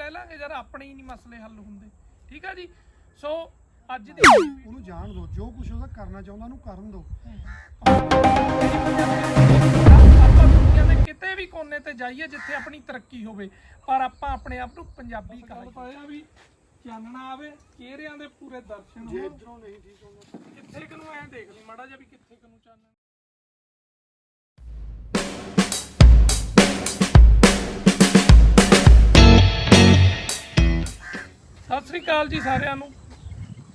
ਲੈ ਲਾਂਗੇ ਯਾਰ ਆਪਣੇ ਹੀ ਨਹੀਂ ਮਸਲੇ ਹੱਲ ਹੁੰਦੇ। ਠੀਕ ਆ ਜੀ? ਸੋ ਅੱਜ ਦੀ ਉਹਨੂੰ ਜਾਣ ਦਿਓ ਜੋ ਕੁਝ ਉਹਦਾ ਕਰਨਾ ਚਾਹੁੰਦਾ ਉਹਨੂੰ ਕਰਨ ਦਿਓ। ਆਪਾਂ ਦੁਨੀਆ ਦੇ ਕਿਤੇ ਵੀ ਕੋਨੇ ਤੇ ਜਾਈਏ ਜਿੱਥੇ ਆਪਣੀ ਤਰੱਕੀ ਹੋਵੇ ਪਰ ਆਪਾਂ ਆਪਣੇ ਆਪ ਨੂੰ ਪੰਜਾਬੀ ਕਹਾਂਗੇ। ਪਾਇਆ ਵੀ ਚਾਨਣਾ ਆਵੇ ਚਿਹਰਿਆਂ ਦੇ ਪੂਰੇ ਦਰਸ਼ਨ ਜੇ ਹੋਣ। ਇਧਰੋਂ ਨਹੀਂ ਠੀਕ ਹੁੰਦਾ। ਕਿੱਥੇ ਕਿ ਨੂੰ ਐ ਦੇਖ ਲਈ ਮਾੜਾ ਜਿਹਾ ਵੀ ਕਿੱਥੇ ਕਿ ਨੂੰ ਚਾਨਣ। ਸਤਿ ਸ੍ਰੀ ਅਕਾਲ ਜੀ ਸਾਰਿਆਂ ਨੂੰ।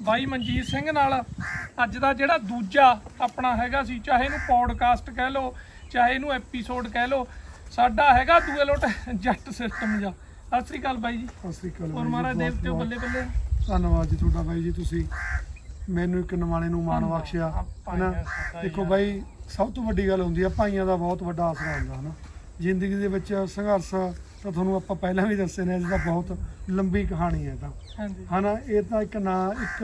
ਬਾਈ ਮਨਜੀਤ ਸਿੰਘ ਨਾਲ ਅੱਜ ਦਾ ਜਿਹੜਾ ਦੂਜਾ ਆਪਣਾ ਹੈਗਾ ਸੀ ਚਾਹੇ ਇਹਨੂੰ ਪੌਡਕਾਸਟ ਕਹਿ ਲਓ ਚਾਹੇ ਇਹਨੂੰ ਐਪੀਸੋਡ ਕਹਿ ਲਓ ਸਾਡਾ ਹੈਗਾ ਦੂਏ ਲੋਟ ਜੱਟ ਸਿਸਟਮ ਜਾ ਸਤਿ ਸ੍ਰੀ ਅਕਾਲ ਬਾਈ ਜੀ। ਸਤਿ ਸ੍ਰੀ ਅਕਾਲ ਹੋਰ ਬਹੁਤ- ਦੇਵਤਿਓ ਬਹੁਤ ਬੱਲੇ ਬੱਲੇ। ਧੰਨਵਾਦ ਜੀ ਤੁਹਾਡਾ ਬਾਈ ਜੀ ਤੁਸੀਂ ਮੈਨੂੰ ਇੱਕ ਨਵਾਲੇ ਨੂੰ ਮਾਣ। ਬਖਸ਼ਿਆ ਹਨਾ? ਦੇਖੋ। ਬਾਈ ਸਭ ਤੋਂ ਵੱਡੀ ਗੱਲ ਹੁੰਦੀ ਆ ਭਾਈਆਂ ਦਾ ਬਹੁਤ ਵੱਡਾ ਆਸਰਾ ਹੁੰਦਾ ਹਨਾ? ਜ਼ਿੰਦਗੀ ਦੇ ਵਿੱਚ ਸੰਘਰਸ਼ ਤਾਂ ਤੁਹਾਨੂੰ ਆਪਾਂ ਪਹਿਲਾਂ ਵੀ ਦੱਸੇ ਨੇ ਜਿਹਦਾ ਬਹੁਤ ਲੰਬੀ ਕਹਾਣੀ ਹੈ ਤਾਂ। ਹਾਂਜੀ। ਹਨਾ ਇਹ ਤਾਂ ਇੱਕ ਨਾ ਇੱਕ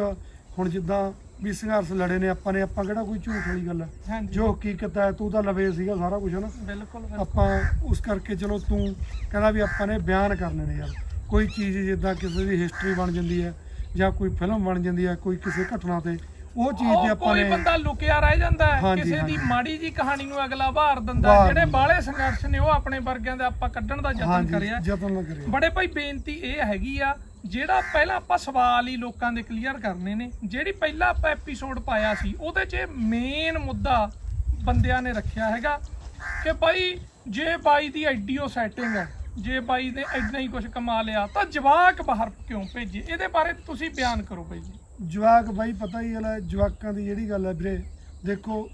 ਹੁਣ ਜਿੱਦਾਂ ਵੀ ਸੰਘਰਸ਼ ਲੜੇ ਨੇ ਆਪਾਂ ਨੇ ਆਪਾਂ ਕਿਹੜਾ ਕੋਈ ਝੂਠ ਵਾਲੀ ਗੱਲ ਹੈ? ਹਾਂਜੀ। ਜੋ ਹਕੀਕਤ ਹੈ ਤੂੰ ਤਾਂ ਲਵੇ ਸੀਗਾ ਸਾਰਾ ਕੁਝ ਹਨਾ। ਬਿਲਕੁਲ ਬਿਲਕੁਲ। ਆਪਾਂ ਉਸ ਕਰਕੇ ਚਲੋ ਤੂੰ ਕਹਿੰਦਾ ਵੀ ਆਪਾਂ ਨੇ ਬਿਆਨ ਕਰਨੇ ਨੇ ਯਾਰ। ਕੋਈ ਚੀਜ਼ ਜਿੱਦਾਂ ਕਿਸੇ ਦੀ ਹਿਸਟਰੀ ਬਣ ਜਾਂਦੀ ਹੈ ਜਾਂ ਕੋਈ ਫਿਲਮ ਬਣ ਜਾਂਦੀ ਹੈ ਕੋਈ ਕਿਸੇ ਘਟਨਾ ਤੇ ਉਹ ਚੀਜ਼ ਤੇ ਆਪਾਂ ਕੋਈ ਨੇ ਬੰਦਾ ਲੁਕਿਆ ਰਹਿ ਜਾਂਦਾ ਹੈ ਹਾਂਜੀ, ਕਿਸੇ ਦੀ ਹਾਂਜੀ। ਮਾੜੀ ਜੀ ਕਹਾਣੀ ਨੂੰ ਅਗਲਾ ਵਾਰ ਦਿੰਦਾ ਹੈ। ਵਾਰ ਜਿਹੜੇ। ਬਾਹਲੇ ਸੰਘਰਸ਼ ਨੇ ਉਹ ਆਪਣੇ ਵਰਗਿਆਂ ਦੇ ਆਪਾਂ ਕੱਢਣ ਦਾ ਯਤਨ ਹਾਂਜੀ ਕਰਿਆ ਯਤਨ ਨਾ ਕਰਿਆ ਬੜੇ ਭਾਈ ਬੇਨਤੀ ਇਹ ਹੈਗੀ ਆ ਜਿਹੜਾ ਪਹਿਲਾਂ ਆਪਾਂ ਸਵਾਲ ਹੀ ਲੋਕਾਂ ਦੇ ਕਲੀਅਰ ਕਰਨੇ ਨੇ ਜਿਹੜੀ ਪਹਿਲਾਂ ਆਪਾਂ ਐਪੀਸੋਡ ਪਾਇਆ ਸੀ ਉਹਦੇ 'ਚ ਮੇਨ ਮੁੱਦਾ ਬੰਦਿਆਂ ਨੇ ਰੱਖਿਆ ਹੈਗਾ ਕਿ ਭਾਈ ਜੇ ਬਾਈ ਦੀ ਐਡੀਓ ਸੈਟਿੰਗ ਹੈ ਜੇ ਬਾਈ ਨੇ ਇੰਨਾ ਹੀ ਕੁਝ ਕਮਾ ਲਿਆ ਤਾਂ ਜਵਾਕ ਬਾਹਰ ਕਿਉਂ ਭੇਜੇ ਇਹਦੇ ਬਾਰੇ ਤੁਸੀਂ ਬਿਆਨ ਕਰੋ ਭਾਈ ਜੀ ਜਵਾਕ ਬਾਈ ਪਤਾ ਹੀ ਹੈ ਜਵਾਕਾਂ ਦੀ ਜਿਹੜੀ ਗੱਲ ਹੈ ਵੀਰੇ ਦੇਖੋ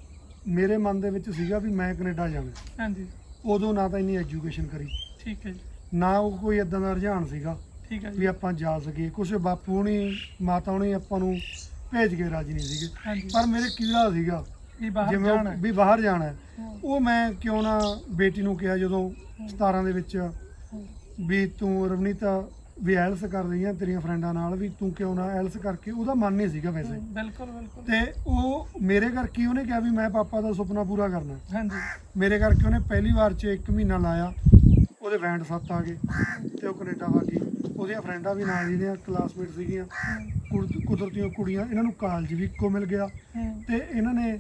ਮੇਰੇ ਮਨ ਦੇ ਵਿੱਚ ਸੀਗਾ ਵੀ ਮੈਂ ਕੈਨੇਡਾ ਜਾਣਾ। ਹਾਂਜੀ। ਉਦੋਂ ਨਾ ਤਾਂ ਇੰਨੀ ਐਜੂਕੇਸ਼ਨ ਕਰੀ। ਠੀਕ ਹੈ ਜੀ। ਨਾ ਉਹ ਕੋਈ ਇਦਾਂ ਦਾ ਰੁਝਾਨ ਸੀਗਾ ਠੀਕ ਹੈ ਵੀ ਜੀ ਆਪਾਂ ਜਾ ਸਕੀਏ। ਕੁਛ ਬਾਪੂ ਨਹੀਂ ਮਾਤਾ ਹੁਣੀ ਆਪਾਂ ਨੂੰ ਭੇਜ ਕੇ ਰਾਜੀ ਨਹੀਂ ਸੀਗੇ। ਪਰ ਮੇਰੇ ਕੀੜਾ ਸੀਗਾ ਵੀ ਬਾਹਰ ਜਿਵੇਂ ਜਾਣਾ ਹੈ। ਵੀ ਬਾਹਰ ਜਾਣਾ ਉਹ ਮੈਂ ਕਿਉਂ ਨਾ ਬੇਟੀ ਨੂੰ ਕਿਹਾ ਜਦੋਂ 17 ਦੇ ਵਿੱਚ ਵੀ ਤੂੰ ਰਵਨੀਤਾ ਵੀ ਐਲਸ ਕਰ ਰਹੀ ਆ ਤੇਰੀਆਂ ਫਰੈਂਡਾਂ ਨਾਲ ਵੀ ਤੂੰ ਕਿਉਂ ਨਾ ਐਲਸ ਕਰਕੇ ਉਹਦਾ ਮਨ ਨਹੀਂ ਸੀਗਾ ਵੈਸੇ। ਬਿਲਕੁਲ ਬਿਲਕੁਲ। ਤੇ ਉਹ ਮੇਰੇ ਕਰਕੇ ਉਹਨੇ ਕਿਹਾ ਵੀ ਮੈਂ ਪਾਪਾ ਦਾ ਸੁਪਨਾ ਪੂਰਾ ਕਰਨਾ। ਹਾਂਜੀ। ਮੇਰੇ ਕਰਕੇ ਉਹਨੇ ਪਹਿਲੀ ਵਾਰ 'ਚ 1 ਮਹੀਨਾ ਲਾਇਆ ਉਹਦੇ ਬੈਂਡ ਸੱਤ ਆ ਗਏ ਤੇ ਉਹ ਕੈਨੇਡਾ ਵਾ ਗਈ। ਉਹਦੀਆਂ ਫਰੈਂਡਾਂ ਵੀ ਨਾਲ ਜਿਹੜੀਆਂ ਕਲਾਸਮੇਟ ਸੀਗੀਆਂ ਕੁਦਰਤੀਆਂ ਕੁੜੀਆਂ ਇਹਨਾਂ ਨੂੰ ਕਾਲਜ ਵੀ ਇੱਕੋ ਮਿਲ ਗਿਆ। ਤੇ ਇਹਨਾਂ ਨੇ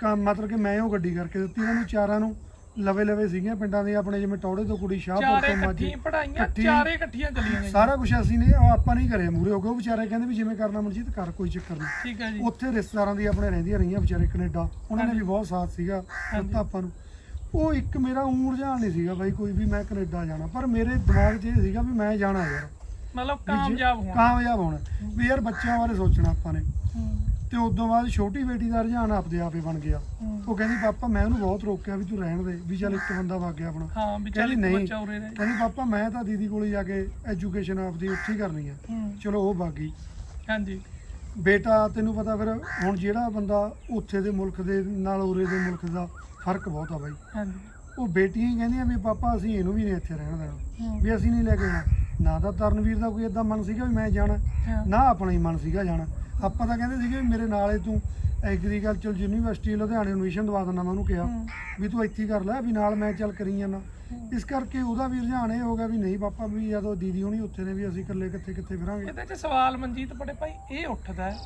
ਕੰਮ ਮਤਲਬ ਕਿ ਮੈਂ ਉਹ ਗੱਡੀ ਕਰਕੇ ਦਿੱਤੀ ਇਹਨਾਂ ਨੂੰ ਚਾਰਾਂ ਨੂੰ। ਲਵੇ ਲਵੇ ਸੀਗੀਆਂ ਪਿੰਡਾਂ ਦੀਆਂ ਆਪਣੇ ਜਿਵੇਂ ਟੌੜੇ ਤੋਂ ਕੁੜੀ ਸ਼ਾਹਪੁਰ ਚਾਰੇ ਤੋਂ ਮਾਝੀ ਇਕੱਠੀਆਂ ਪੜਾਈਆਂ ਇਕੱਠੀ- ਚਾਰੇ ਇਕੱਠੀਆਂ ਚੱਲੀਆਂ ਨੇ ਸਾਰਾ ਕੁਝ ਅਸੀਂ ਨੇ ਉਹ ਆਪਾਂ ਨਹੀਂ ਕਰਿਆ ਮੂਰੇ ਹੋ ਗਏ ਉਹ ਵਿਚਾਰੇ ਕਹਿੰਦੇ ਵੀ ਜਿਵੇਂ ਕਰਨਾ ਮਨਜੀਤ ਕਰ ਕੋਈ ਚੱਕਰ ਨਹੀਂ। ਠੀਕ ਹੈ ਜੀ। ਉੱਥੇ ਰਿਸ਼ਤੇਦਾਰਾਂ ਦੀ ਆਪਣੇ ਰਹਿੰਦੀਆਂ ਰਹੀਆਂ ਵਿਚਾਰੇ ਕੈਨੇਡਾ ਉਹਨਾਂ ਨੇ ਵੀ ਬਹੁਤ ਸਾਥ ਸੀਗਾ। ਦਿੱਤਾ ਆਪਾਂ ਨੂੰ। ਉਹ ਇੱਕ ਮੇਰਾ ਊਂ ਰੁਝਾਨ ਨਹੀਂ ਸੀਗਾ ਬਾਈ ਕੋਈ ਵੀ ਮੈਂ ਕੈਨੇਡਾ ਜਾਣਾ ਪਰ ਮੇਰੇ ਦਿਮਾਗ 'ਚ ਇਹ ਸੀਗਾ ਵੀ ਮੈਂ ਜਾਣਾ ਯਾਰ। ਮਤਲਬ ਵੀ ਜੇ- ਕਾਮਯਾਬ ਹੋਣਾ। ਕਾਮਯਾਬ ਹੋਣਾ। ਵੀ ਯਾਰ ਬੱਚਿਆਂ ਬਾਰੇ ਸੋਚਣਾ ਆਪਾਂ ਨੇ। ਤੇ ਉਦੋਂ ਬਾਅਦ ਛੋਟੀ ਬੇਟੀ ਦਾ ਰੁਝਾਨ ਆਪਦੇ ਆਪੇ ਬਣ ਗਿਆ। ਉਹ ਕਹਿੰਦੀ ਪਾਪਾ ਮੈਂ ਉਹਨੂੰ ਬਹੁਤ ਰੋਕਿਆ ਵੀ ਤੂੰ ਰਹਿਣ ਦੇ ਵੀ ਚੱਲ ਇੱਕ ਬੰਦਾ ਵਗ ਗਿਆ ਆਪਣਾ। ਹਾਂ ਵੀ ਚੱਲ ਇੱਕ ਨਹੀਂ। ਬੱਚਾ ਉਰੇ ਰਹੇ। ਕਹਿੰਦੀ ਪਾਪਾ ਮੈਂ ਤਾਂ ਦੀਦੀ ਕੋਲ ਜਾ ਕੇ ਐਜੂਕੇਸ਼ਨ ਆਪਦੀ ਉੱਥੇ ਹੀ ਕਰਨੀ ਹਮ, ਚਲੋ ਉਹ ਵਗ ਗਈ। ਹਾਂਜੀ। ਬੇਟਾ ਤੈਨੂੰ ਪਤਾ ਫਿਰ ਹੁਣ ਜਿਹੜਾ ਬੰਦਾ ਉੱਥੇ ਦੇ ਮੁਲਕ ਦੇ ਨਾਲ ਉਰੇ ਦੇ ਮੁਲਕ ਦਾ ਫ਼ਰਕ ਬਹੁਤ ਆ ਬਾਈ। ਹਾਂਜੀ। ਉਹ ਬੇਟੀਆਂ ਹੀ ਕਹਿੰਦੀਆਂ ਵੀ ਪਾਪਾ ਅਸੀਂ ਇਹਨੂੰ ਵੀ ਨਹੀਂ ਇੱਥੇ ਰਹਿਣ ਦੇਣਾ। ਵੀ ਅਸੀਂ ਨਹੀਂ ਲੈ ਕੇ ਜਾਣਾ। ਨਾ ਤਾਂ ਤਰਨਵੀਰ ਦਾ ਕੋਈ ਇਦਾਂ ਮਨ ਸੀਗਾ ਵੀ ਮੈਂ ਜਾਣਾ ਨਾ ਆਪਣਾ ਹੀ ਮਨ ਸੀਗਾ ਜਾਣਾ। ਆਪਾਂ ਤਾਂ ਕਹਿੰਦੇ ਸੀਗੇ ਵੀ ਮੇਰੇ ਨਾਲ ਹੀ ਤੂੰ ਐਗਰੀਕਲਚਰ ਯੂਨੀਵਰਸਿਟੀ ਲੁਧਿਆਣੇ ਐਡਮਿਸ਼ਨ ਦਵਾ ਦਿੰਦਾ ਮੈਂ ਉਹਨੂੰ ਕਿਹਾ ਵੀ ਤੂੰ ਇੱਥੇ ਹੀ ਕਰ ਲੈ ਵੀ ਨਾਲ ਮੈਂ ਚੱਲ ਕਰੀ ਜਾਣਾ। ਇਸ ਕਰਕੇ ਉਹਦਾ ਵੀ ਰੁਝਾਨ ਇਹ ਹੋ ਗਿਆ ਵੀ ਨਹੀਂ ਪਾਪਾ ਵੀ ਜਦੋਂ ਦੀਦੀ ਹੋਣੀ ਉੱਥੇ ਨੇ ਵੀ ਅਸੀਂ ਇਕੱਲੇ ਕਿੱਥੇ ਕਿੱਥੇ ਫਿਰਾਂਗੇ। ਇਹਦੇ 'ਚ ਸਵਾਲ ਮਨਜੀਤ ਬੜੇ ਭਾਈ ਇਹ ਉੱਠਦਾ ਹੈ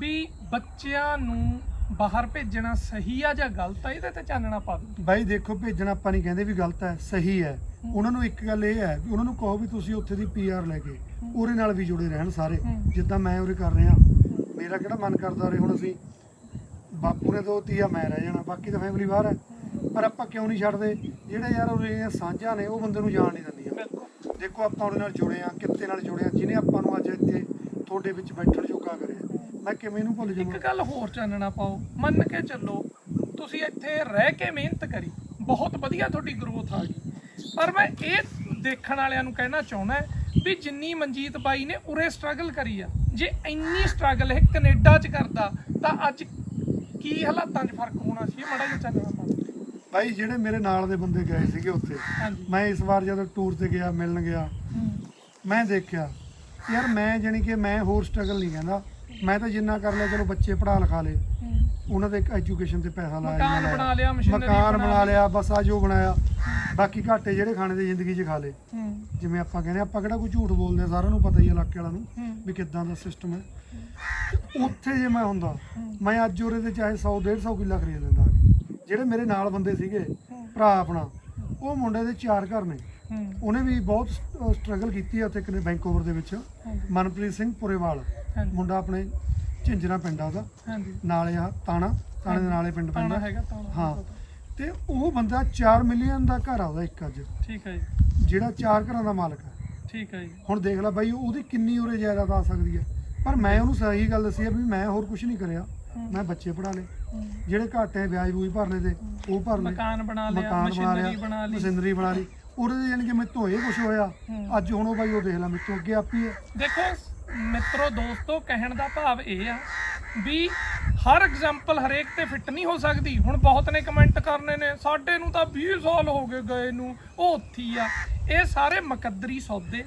ਵੀ ਬੱਚਿਆਂ ਨੂੰ ਬਾਹਰ ਭੇਜਣਾ ਸਹੀ ਆ ਜਾਂ ਗਲਤ ਆ? ਇਹਦੇ ਤੇ ਚਾਨਣਾ ਪਾ ਦਿਓ। ਬਾਈ ਦੇਖੋ ਭੇਜਣਾ ਆਪਾਂ ਨਹੀਂ ਕਹਿੰਦੇ ਵੀ ਗਲਤ ਹੈ ਸਹੀ ਹੈ। ਉਹਨਾਂ ਨੂੰ ਇੱਕ ਗੱਲ ਇਹ ਹੈ ਵੀ ਉਹਨਾਂ ਨੂੰ ਕਹੋ ਵੀ ਤੁਸੀਂ ਉੱਥੇ ਦੀ ਪੀਆਰ ਲੈ ਕੇ ਉਹਦੇ ਨਾਲ ਵੀ ਜੁੜੇ ਰਹਿਣ ਸਾਰੇ। ਜਿੱਦਾਂ ਮੈਂ ਉਰੇ ਕਰ ਰਿਹਾ। ਮੇਰਾ ਕਿਹੜਾ ਮਨ ਕਰਦਾ ਰੇ ਹੁਣ ਅਸੀਂ? ਬਾਪੂ ਨੇ ਦੋ ਤੀਆ ਮੈਂ ਰਹਿ ਜਾਣਾ, ਬਾਕੀ ਤਾਂ ਫੈਮਿਲੀ ਬਾਹਰ ਹੈ। ਪਰ ਆਪਾਂ ਕਿਉਂ ਨਹੀਂ ਛੱਡਦੇ? ਜਿਹੜੇ ਯਾਰ ਉਰੇ ਦੀਆਂ ਨੇ, ਉਹ ਬੰਦੇ ਨੂੰ ਜਾਣ ਨਹੀਂ ਦਿੰਦੀਆਂ। ਦੇਖੋ ਆਪਾਂ ਉਹਦੇ ਨਾਲ ਜੁੜੇ ਆ ਕਿੱਤੇ ਨਾਲ ਜੁੜੇ ਆ ਜਿਹਨੇ ਆਪਾਂ ਨੂੰ ਅੱਜ ਇੱਥੇ ਤੁਹਾਡੇ ਵਿੱਚ ਬੈਠਣ ਜੋਗਾ ਕਰਿਆ। ਮੈਂ ਕਿਵੇਂ ਇਹਨੂੰ ਭੁੱਲ ਇੱਕ ਗੱਲ ਹੋਰ ਚਾਨਣਾ ਪਾਓ, ਮੰਨ ਕੇ ਚੱਲੋ, ਤੁਸੀਂ ਇੱਥੇ ਰਹਿ ਕੇ ਮਿਹਨਤ ਕਰੀ, ਬਹੁਤ ਵਧੀਆ ਤੁਹਾਡੀ ਗਰੋਥ ਆ ਗਈ। ਪਰ ਮੈਂ ਇਹ ਦੇਖਣ ਵਾਲਿਆਂ ਨੂੰ ਕਹਿਣਾ ਚਾਹੁੰਦਾ ਵੀ ਜਿੰਨੀ ਮਨਜੀਤ ਬਾਈ ਨੇ ਉਰੇ ਸਟਰਗਲ ਕਰੀ ਆ ਜੇ ਇੰਨੀ ਸਟਰਗਲ ਇਹ ਕੈਨੇਡਾ 'ਚ ਕਰਦਾ ਤਾਂ ਅੱਜ ਕੀ ਹਾਲਾਤਾਂ 'ਚ ਫ਼ਰਕ ਹੋਣਾ ਸੀ? ਮਾੜਾ ਜਿਹਾ ਪਾਓ ਬਾਈ ਜਿਹੜੇ ਮੇਰੇ ਨਾਲ ਦੇ ਬੰਦੇ ਗਏ ਸੀਗੇ ਉੱਥੇ ਮੈਂ ਇਸ ਵਾਰ ਜਦੋਂ ਟੂਰ ਤੇ ਗਿਆ ਮਿਲਣ ਗਿਆ ਮੈਂ ਦੇਖਿਆ ਯਾਰ ਮੈਂ ਜਾਣੀ ਕਿ ਮੈਂ ਹੋਰ ਸਟਰਗਲ ਨਹੀਂ ਕਹਿੰਦਾ। ਮੈਂ ਤਾਂ ਜਿੰਨਾ ਕਰ ਲਿਆ ਚਲੋ ਬੱਚੇ ਪੜਾ ਲਿਖਾ ਹੂੰ, ਉਹਨਾਂ ਦੇ ਐਜੂਕੇਸ਼ਨ ਤੇ ਪੈਸਾ ਲਾਇਆ ਮਕਾਨ ਬਣਾ। ਲਿਆ ਮਸ਼ੀਨਰੀ ਮਕਾਨ ਬਣਾ ਲਿਆ ਬਸ ਆ ਜੋ ਬਣਾਇਆ। ਬਾਕੀ ਘਾਟੇ ਜਿਹੜੇ ਖਾਣੇ ਦੀ ਜ਼ਿੰਦਗੀ 'ਚ ਖਾ ਲੇ ਹੂੰ। ਜਿਵੇਂ ਆਪਾਂ ਕਹਿੰਦੇ ਆਪਾਂ ਕਿਹੜਾ ਕੋਈ ਝੂਠ ਬੋਲਦੇ ਆ, ਸਾਰਿਆਂ ਨੂੰ ਪਤਾ ਹੀ ਆ ਇਲਾਕੇ ਵਾਲਿਆਂ ਨੂੰ ਹੂੰ। ਵੀ ਕਿੱਦਾਂ ਦਾ ਸਿਸਟਮ ਹੈ। ਤੇ ਉੱਥੇ ਜੇ ਮੈਂ ਹੁੰਦਾ ਮੈਂ ਅੱਜ ਉਹਦੇ ਤੇ ਚਾਹੇ 100 150 ਕਿੱਲਾ ਖਰੀਦ ਲੈਂਦਾ ਜਿਹੜੇ ਮੇਰੇ ਨਾਲ ਬੰਦੇ ਸੀਗੇ ਭਰਾ ਆਪਣਾ ਉਹ ਮੁੰਡੇ ਦੇ ਚਾਰ ਘਰ ਨੇ। ਹੂੰ। ਉਹਨੇ ਵੀ ਬਹੁਤ ਸਟਰਗਲ ਕੀਤੀ ਹੈ ਉੱਥੇ ਕਨੇ ਬੈਂਕਓਵਰ ਦੇ ਵਿੱਚ। ਮਨਪ੍ਰੀਤ ਸਿੰਘ ਪੁਰੇਵਾਲ। ਹਾਂਜੀ। ਮੁੰਡਾ ਆਪਣੇ ਝਿੰਜਰਾ ਪਿੰਡ ਆ ਉਹਦਾ। ਹਾਂਜੀ। ਨਾਲੇ ਆ ਤਾਣਾ ਤਾਣੇ ਦੇ ਨਾਲੇ ਪਿੰਡ ਤਾਣਾ ਪੈਂਦਾ ਹੈਗਾ ਤਾਣਾ ਹਾਂ। ਤੇ। ਉਹ ਬੰਦਾ 4 ਮਿਲੀਅਨ ਦਾ ਘਰ ਆ ਉਹਦਾ ਇੱਕ ਅੱਜ। ਠੀਕ ਹੈ ਜੀ। ਜਿਹੜਾ ਚਾਰ ਘਰਾਂ ਦਾ ਮਾਲਕ ਹੈ ਠੀਕ ਹੈ ਜੀ। ਹੁਣ ਦੇਖ ਲੈ ਬਾਈ ਉਹਦੀ ਕਿੰਨੀ ਉਰੇ ਜਾਇਦਾਦ ਆ ਸਕਦੀ ਹੈ ਪਰ ਮੈਂ ਉਹਨੂੰ ਸਹੀ ਗੱਲ ਦੱਸੀ ਆ ਵੀ ਮੈਂ ਹੋਰ ਕੁਝ ਨਹੀਂ ਕਰਿਆ। ਮੈਂ ਬੱਚੇ ਪੜਾ ਲਏ। ਜਿਹੜੇ ਘਾਟੇ ਵਿਆਜ ਬੂਜ ਭਰਨੇ ਤੇ ਉਹ ਭਰ ਲਏ ਮਕਾਨ ਬਣਾ ਲਿਆ ਮਸ਼ੀਨਰੀ ਬਣਾ ਲਈ। ਮਸ਼ੀਨਰੀ ਬਣਾ ਲਈ। ਉਹਦੇ ਦੇ ਜਾਣੀ ਕਿ ਤੋਂ ਇਹ ਕੁਝ ਹੋਇਆ। ਅੱਜ ਹੁਣ ਉਹ ਬਾਈ ਉਹ ਦੇਖ ਲੈ ਮੇਰੇ ਤੋਂ ਅੱਗੇ ਆਪੀ ਹੈ ਦੇਖੋ ਮਿੱਤਰੋ, ਦੋਸਤੋ, ਕਹਿਣ ਦਾ ਭਾਵ ਇਹ ਆ ਵੀ ਹਰ ਐਗਜ਼ਾਮਪਲ ਹਰੇਕ ਤੇ ਫਿੱਟ ਨਹੀਂ ਹੋ ਸਕਦੀ। ਹੁਣ ਬਹੁਤ ਨੇ ਕਮੈਂਟ ਕਰਨੇ ਨੇ, ਸਾਡੇ ਨੂੰ ਤਾਂ 20 ਸਾਲ ਹੋ ਗਏ ਗਏ ਨੂੰ, ਉਹ ਉੱਥੀ ਆ। ਇਹ ਸਾਰੇ ਮੁਕੱਦਰੀ ਸੌਦੇ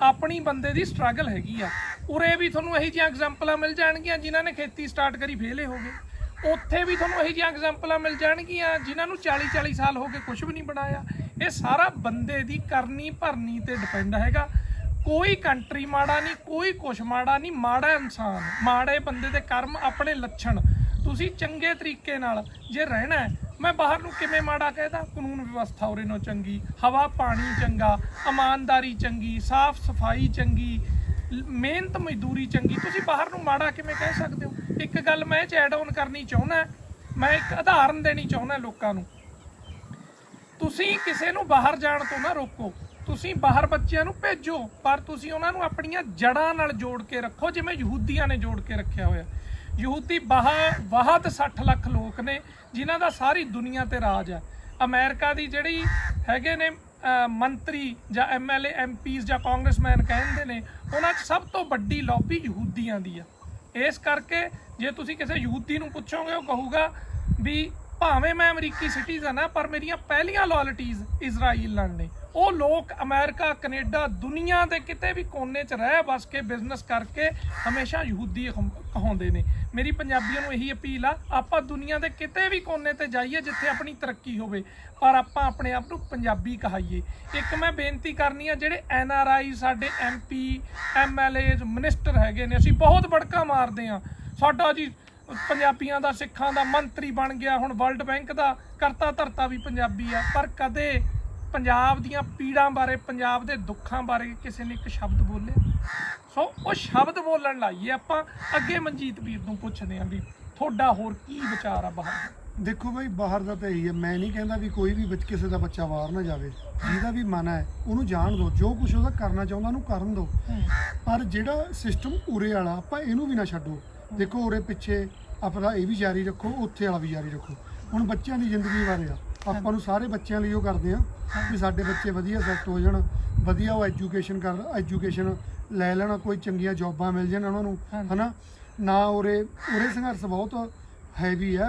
ਆਪਣੀ ਬੰਦੇ ਦੀ ਸਟਰਗਲ ਹੈਗੀ ਆ। ਉਰੇ ਵੀ ਤੁਹਾਨੂੰ ਇਹੀ ਜਿਹੀਆਂ ਐਗਜ਼ਾਮਪਲਾਂ ਮਿਲ ਜਾਣਗੀਆਂ ਜਿਨ੍ਹਾਂ ਨੇ ਖੇਤੀ ਸਟਾਰਟ ਕਰੀ ਫੇਲੇ ਹੋ ਗਏ। ਉੱਥੇ ਵੀ ਤੁਹਾਨੂੰ ਇਹੀ ਜਿਹੀਆਂ ਐਗਜ਼ਾਮਪਲਾਂ ਮਿਲ ਜਾਣਗੀਆਂ ਜਿਨ੍ਹਾਂ ਨੂੰ 40 40 ਸਾਲ ਹੋ ਗਏ ਕੁਝ ਵੀ ਨਹੀਂ ਬਣਾਇਆ। ਇਹ ਸਾਰਾ ਬੰਦੇ ਦੀ ਕਰਨੀ ਭਰਨੀ ਤੇ ਡਿਪੈਂਡ ਹੈਗਾ। ਕੋਈ ਕੰਟਰੀ ਮਾੜਾ ਨਹੀਂ, ਕੋਈ ਕੁਛ ਮਾੜਾ ਨਹੀਂ, ਮਾੜਾ ਇਨਸਾਨ, ਮਾੜੇ ਬੰਦੇ ਦੇ ਕਰਮ ਆਪਣੇ ਲੱਛਣ। ਤੁਸੀਂ ਚੰਗੇ ਤਰੀਕੇ ਨਾਲ ਜੇ ਰਹਿਣਾ ਹੈ, ਮੈਂ ਬਾਹਰ ਨੂੰ ਕਿਵੇਂ ਮਾੜਾ ਕਹਿਦਾ? ਕਾਨੂੰਨ ਵਿਵਸਥਾ ਉਰੇ ਨੂੰ ਚੰਗੀ, ਹਵਾ ਪਾਣੀ ਚੰਗਾ, ਇਮਾਨਦਾਰੀ ਚੰਗੀ, ਸਾਫ਼ ਸਫ਼ਾਈ ਚੰਗੀ, ਮਿਹਨਤ ਮਜ਼ਦੂਰੀ ਚੰਗੀ, ਤੁਸੀਂ ਬਾਹਰ ਨੂੰ ਮਾੜਾ ਕਿਵੇਂ ਕਹਿ ਸਕਦੇ ਹੋ? ਇੱਕ ਗੱਲ ਮੈਂ ਇਹ ਚ ਐਡ ਆਨ ਕਰਨੀ ਚਾਹੁੰਦਾ ਮੈਂ ਇੱਕ ਉਦਾਹਰਨ ਦੇਣੀ ਚਾਹੁੰਦਾ ਲੋਕਾਂ ਨੂੰ। ਤੁਸੀਂ ਕਿਸੇ ਨੂੰ ਬਾਹਰ ਜਾਣ ਤੋਂ ਨਾ ਰੋਕੋ। ਤੁਸੀਂ ਬਾਹਰ ਬੱਚਿਆਂ ਨੂੰ ਭੇਜੋ, ਪਰ ਤੁਸੀਂ ਉਹਨਾਂ ਨੂੰ ਆਪਣੀਆਂ ਜੜ੍ਹਾਂ ਨਾਲ ਜੋੜ ਕੇ ਰੱਖੋ, ਜਿਵੇਂ ਯਹੂਦੀਆਂ ਨੇ ਜੋੜ ਕੇ ਰੱਖਿਆ ਹੋਇਆ। ਯਹੂਦੀ ਬਾਹ ਵਾਹਤ 60 ਲੱਖ ਲੋਕ ਨੇ, ਜਿਨ੍ਹਾਂ ਦਾ ਸਾਰੀ ਦੁਨੀਆ ਤੇ ਰਾਜ ਹੈ। ਅਮਰੀਕਾ ਦੀ ਜਿਹੜੀ ਹੈਗੇ ਨੇ ਮੰਤਰੀ ਜਾਂ ਐਮਐਲਏ ਐਮਪੀਸ ਜਾਂ ਕਾਂਗਰਸਮੈਨ ਕਹਿੰਦੇ ਨੇ, ਉਹਨਾਂ 'ਚ ਸਭ ਤੋਂ ਵੱਡੀ ਲੌਬੀ ਯਹੂਦੀਆਂ ਦੀ ਆ ਇਸ ਕਰਕੇ ਜੇ ਤੁਸੀਂ ਕਿਸੇ ਯਹੂਦੀ ਨੂੰ ਪੁੱਛੋਗੇ, ਉਹ ਕਹੂਗਾ ਵੀ ਭਾਵੇਂ ਮੈਂ ਅਮਰੀਕੀ ਸਿਟੀਜ਼ਨ ਆ ਪਰ ਮੇਰੀਆਂ ਪਹਿਲੀਆਂ ਲਾਇਲਟੀਜ਼ ਇਜ਼ਰਾਈਲ ਨਾਲ ਨੇ। ਉਹ ਲੋਕ ਅਮਰੀਕਾ, ਕੈਨੇਡਾ, ਦੁਨੀਆ ਦੇ ਕਿਤੇ ਵੀ ਕੋਨੇ 'ਚ ਰਹਿ ਬਸ ਕੇ ਬਿਜ਼ਨਸ ਕਰਕੇ ਹਮੇਸ਼ਾ ਯਹੂਦੀ ਕਹਾਉਂਦੇ ਨੇ। ਮੇਰੀ ਪੰਜਾਬੀਆਂ ਨੂੰ ਇਹੀ ਅਪੀਲ ਆ, ਆਪਾਂ ਦੁਨੀਆ ਦੇ ਕਿਤੇ ਵੀ ਕੋਨੇ ਤੇ ਜਾਈਏ ਜਿੱਥੇ ਆਪਣੀ ਤਰੱਕੀ ਹੋਵੇ, ਪਰ ਆਪਾਂ ਆਪਣੇ ਆਪ ਨੂੰ ਪੰਜਾਬੀ ਕਹਾਈਏ। ਇੱਕ ਮੈਂ ਬੇਨਤੀ ਕਰਨੀ ਆ, ਜਿਹੜੇ ਐਨ ਆਰ ਆਈ, ਸਾਡੇ M P, M L As, minister ਹੈਗੇ ਨੇ, ਅਸੀਂ ਬਹੁਤ ਬੜਕਾ ਮਾਰਦੇ ਆ। ਸਾਡਾ ਜੀ ਪੰਜਾਬੀਆਂ ਦਾ, ਸਿੱਖਾਂ ਦਾ ਮੰਤਰੀ ਬਣ ਗਿਆ, ਹੁਣ ਵਰਲਡ ਬੈਂਕ ਦਾ ਕਰਤਾ ਧਰਤਾ ਵੀ ਪੰਜਾਬੀ ਆ, ਪਰ ਕਦੇ ਪੰਜਾਬ ਦੀਆਂ ਪੀੜਾਂ ਬਾਰੇ ਪੰਜਾਬ ਦੇ ਦੁੱਖਾਂ ਬਾਰੇ ਕਿਸੇ ਨੇ ਇੱਕ ਸ਼ਬਦ ਬੋਲਿਆ ਸੋ ਉਹ ਸ਼ਬਦ ਬੋਲਣ ਲਾਈਏ ਆਪਾਂ ਅੱਗੇ ਮਨਜੀਤ ਵੀਰ ਨੂੰ ਪੁੱਛਦੇ ਆਂ ਵੀ ਤੁਹਾਡਾ ਹੋਰ ਕੀ ਵਿਚਾਰ ਆ ਬਾਹਰ? ਦੇਖੋ ਭਾਈ ਬਾਹਰ ਦਾ ਤਾਂ ਇਹੀ ਹੈ ਮੈਂ ਨਹੀਂ ਕਹਿੰਦਾ ਵੀ ਕੋਈ ਵੀ ਬੱਚ ਕਿਸੇ ਦਾ ਬੱਚਾ ਬਾਹਰ ਨਾ ਜਾਵੇ। ਜਿਹਦਾ ਵੀ ਮਨ ਹੈ ਉਹਨੂੰ ਜਾਣ ਦਿਓ ਜੋ ਕੁਝ ਉਹਦਾ ਕਰਨਾ ਚਾਹੁੰਦਾ ਉਹਨੂੰ ਕਰਨ ਦਿਓ ਪਰ ਜਿਹੜਾ ਸਿਸਟਮ ਉਰੇ ਵਾਲਾ ਆਪਾਂ ਇਹਨੂੰ ਵੀ ਨਾ ਛੱਡੋ। ਦੇਖੋ ਉਰੇ ਪਿੱਛੇ ਆਪਣਾ ਇਹ ਵੀ ਜਾਰੀ ਰੱਖੋ ਉੱਥੇ ਵਾਲਾ ਵੀ ਜਾਰੀ ਰੱਖੋ। ਹੁਣ ਬੱਚਿਆਂ ਦੀ ਜ਼ਿੰਦਗੀ ਬਾਰੇ ਆ। ਆਪਾਂ ਨੂੰ ਸਾਰੇ ਬੱਚਿਆਂ ਲਈ ਉਹ ਕਰਦੇ ਆ ਵੀ ਸਾਡੇ ਬੱਚੇ ਵਧੀਆ ਸੈੱਟ ਹੋ ਜਾਣ ਵਧੀਆ ਉਹ ਐਜੂਕੇਸ਼ਨ ਕਰ ਐਜੂਕੇਸ਼ਨ ਲੈ ਲੈਣ ਕੋਈ ਚੰਗੀਆਂ ਜੌਬਾਂ ਮਿਲ ਜਾਣ ਉਹਨਾਂ ਨੂੰ। ਹਨਾ? ਨਾ ਉਰੇ ਉਰੇ ਸੰਘਰਸ਼ ਬਹੁਤ ਹੈਵੀ ਆ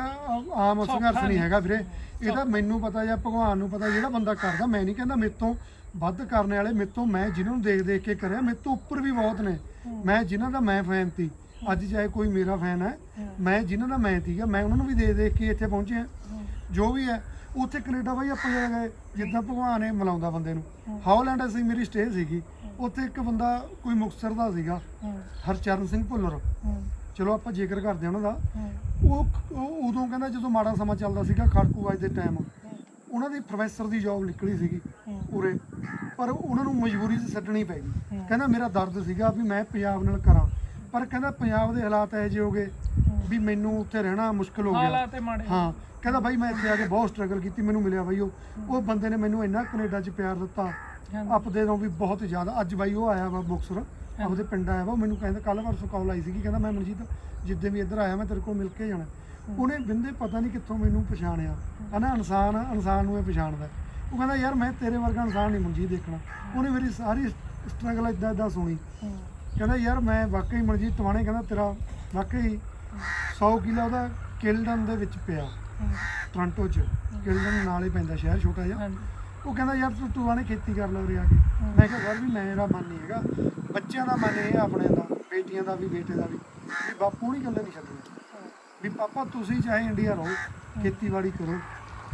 ਆਮ ਸੰਘਰਸ਼ ਨਹੀਂ। ਹੈਗਾ ਵੀਰੇ। ਇਹਦਾ ਮੈਨੂੰ ਪਤਾ ਜਾਂ ਭਗਵਾਨ ਨੂੰ ਪਤਾ ਜਿਹੜਾ ਬੰਦਾ ਕਰਦਾ ਮੈਂ ਨਹੀਂ ਕਹਿੰਦਾ ਮੇਰੇ ਤੋਂ ਵੱਧ ਕਰਨ ਵਾਲੇ ਮੇਰੇ ਤੋਂ ਮੈਂ ਜਿਨ੍ਹਾਂ ਨੂੰ ਦੇਖ ਦੇਖ ਕੇ ਕਰਿਆ ਮੇਰੇ ਤੋਂ ਉੱਪਰ ਵੀ ਬਹੁਤ ਨੇ। ਮੈਂ ਜਿਨ੍ਹਾਂ ਦਾ ਮੈਂ ਫੈਨ ਸੀ। ਅੱਜ ਚਾਹੇ ਕੋਈ ਮੇਰਾ ਫੈਨ ਹੈ ਮੈਂ ਜਿਨ੍ਹਾਂ ਦਾ ਮੈਂ ਸੀਗਾ ਮੈਂ ਉਹਨਾਂ ਨੂੰ ਵੀ ਦੇਖ ਦੇਖ ਕੇ ਇੱਥੇ ਪਹੁੰਚੇ ਹਾਂ। ਜੋ ਵੀ ਹੈ ਉੱਥੇ ਕੈਨੇਡਾ ਬਾਈ ਆਪਾਂ ਜਦੋਂ ਗਏ ਜਿੱਦਾਂ ਭਗਵਾਨ ਨੇ ਮਿਲਾਉਂਦਾ ਬੰਦੇ ਨੂੰ। ਹਾਲੈਂਡ ਅਸੀਂ ਮੇਰੀ ਸਟੇ ਸੀਗੀ। ਉੱਥੇ ਇੱਕ ਬੰਦਾ ਕੋਈ ਮੁਕਤਸਰ ਦਾ ਸੀਗਾ ਹਰਚਰਨ ਸਿੰਘ ਭੁੱਲਰ। ਚਲੋ ਆਪਾਂ ਜ਼ਿਕਰ ਕਰਦੇ ਹਾਂ ਉਹਨਾਂ ਦਾ। ਉਹ ਉਦੋਂ ਕਹਿੰਦਾ ਜਦੋਂ ਮਾੜਾ ਸਮਾਂ ਚੱਲਦਾ ਸੀਗਾ ਖੜਕੂ ਅੱਜ ਦੇ ਟਾਈਮ ਉਹਨਾਂ ਦੀ ਪ੍ਰੋਫੈਸਰ ਦੀ ਜੌਬ ਨਿਕਲੀ ਸੀਗੀ ਉਰੇ। ਪਰ ਉਹਨਾਂ ਨੂੰ ਮਜਬੂਰੀ 'ਚ ਛੱਡਣੀ ਪੈ ਗਈ। ਕਹਿੰਦਾ ਮੇਰਾ ਦਰਦ ਸੀਗਾ ਵੀ ਮੈਂ ਪੰਜਾਬ ਨਾਲ ਕਰਾਂ। ਪਰ ਕਹਿੰਦਾ ਪੰਜਾਬ ਦੇ ਹਾਲਾਤ ਇਹੋ ਜਿਹੇ ਹੋ ਗਏ ਵੀ ਮੈਨੂੰ ਉੱਥੇ ਰਹਿਣਾ ਮੁਸ਼ਕਲ ਹੋ ਗਿਆ। ਹਾਂ ਕਹਿੰਦਾ ਬਾਈ ਮੈਂ ਇੱਥੇ ਆ ਕੇ ਬਹੁਤ ਸਟਰਗਲ ਕੀਤੀ ਮੈਨੂੰ ਮਿਲਿਆ ਬਾਈ ਉਹ। ਉਹ ਬੰਦੇ ਨੇ ਮੈਨੂੰ ਇੰਨਾ ਕੈਨੇਡਾ 'ਚ ਪਿਆਰ ਦਿੱਤਾ। ਆਪਦੇ ਤੋਂ ਵੀ ਬਹੁਤ ਜ਼ਿਆਦਾ। ਅੱਜ ਬਾਈ ਉਹ ਆਇਆ ਵਾ ਮੁਕਤਸਰ ਆਪਦੇ ਪਿੰਡ ਆਇਆ ਵਾ। ਉਹ ਮੈਨੂੰ ਕਹਿੰਦਾ ਕੱਲ ਪਰਸੋਂ ਕਾਲ ਆਈ ਸੀਗੀ। ਕਹਿੰਦਾ ਮੈਂ ਮਨਜੀਤ ਜਿੱਦੇ ਵੀ ਇੱਧਰ ਆਇਆ ਮੈਂ ਤੇਰੇ ਕੋਲ ਮਿਲ ਕੇ ਜਾਣਾ। ਉਹਨੇ ਬਿੰਦੇ ਪਤਾ ਨਹੀਂ ਕਿੱਥੋਂ ਮੈਨੂੰ ਪਛਾਣਿਆ। ਹਨਾ ਇਨਸਾਨ ਇਨਸਾਨ ਨੂੰ ਇਹ ਪਛਾਣਦਾ ਉਹ ਕਹਿੰਦਾ ਯਾਰ ਮੈਂ ਤੇਰੇ ਵਰਗਾ ਇਨਸਾਨ ਨਹੀਂ ਮਨਜੀਤ ਦੇਖਣਾ। ਉਹਨੇ ਮੇਰੀ ਸਾਰੀ ਸਟਰਗਲ ਇਦਾਂ ਇਦਾਂ ਸੁਣੀ। ਕਹਿੰਦਾ ਯਾਰ ਮੈਂ ਵਾਕਈ ਮਨਜੀਤ ਤਵਾਣੇ ਕਹਿੰਦਾ ਤੇਰਾ ਵਾਕਈ 100 ਕਿਲੋ ਉਹਦਾ ਕਿਲਡਨ ਦੇ ਵਿੱਚ ਪਿਆ। ਟੋਰਾਂਟੋ 'ਚ ਕਿਲਡਨ ਨਾਲ ਹੀ ਪੈਂਦਾ ਸ਼ਹਿਰ ਛੋਟਾ ਜਿਹਾ। ਉਹ ਕਹਿੰਦਾ ਯਾਰ ਤੂੰ ਤੂੰ ਆਣੇ ਖੇਤੀ ਕਰ ਲੈ ਉਰੇ ਆ ਕੇ। ਮੈਂ ਕਿਹਾ ਸਰ ਵੀ ਮੇਰਾ ਮਨ ਨਹੀਂ ਹੈਗਾ। ਬੱਚਿਆਂ ਦਾ ਮਨ ਇਹ ਆਪਣੇ ਦਾ ਬੇਟੀਆਂ ਦਾ ਵੀ ਬੇਟੇ ਦਾ ਵੀ ਵੀ ਬਾਪੂ ਨਹੀਂ ਗੱਲੇ ਨਹੀਂ ਛੱਡਣੀ। ਵੀ ਪਾਪਾ ਤੁਸੀਂ ਚਾਹੇ ਇੰਡੀਆ ਰਹੋ ਖੇਤੀਬਾੜੀ ਕਰੋ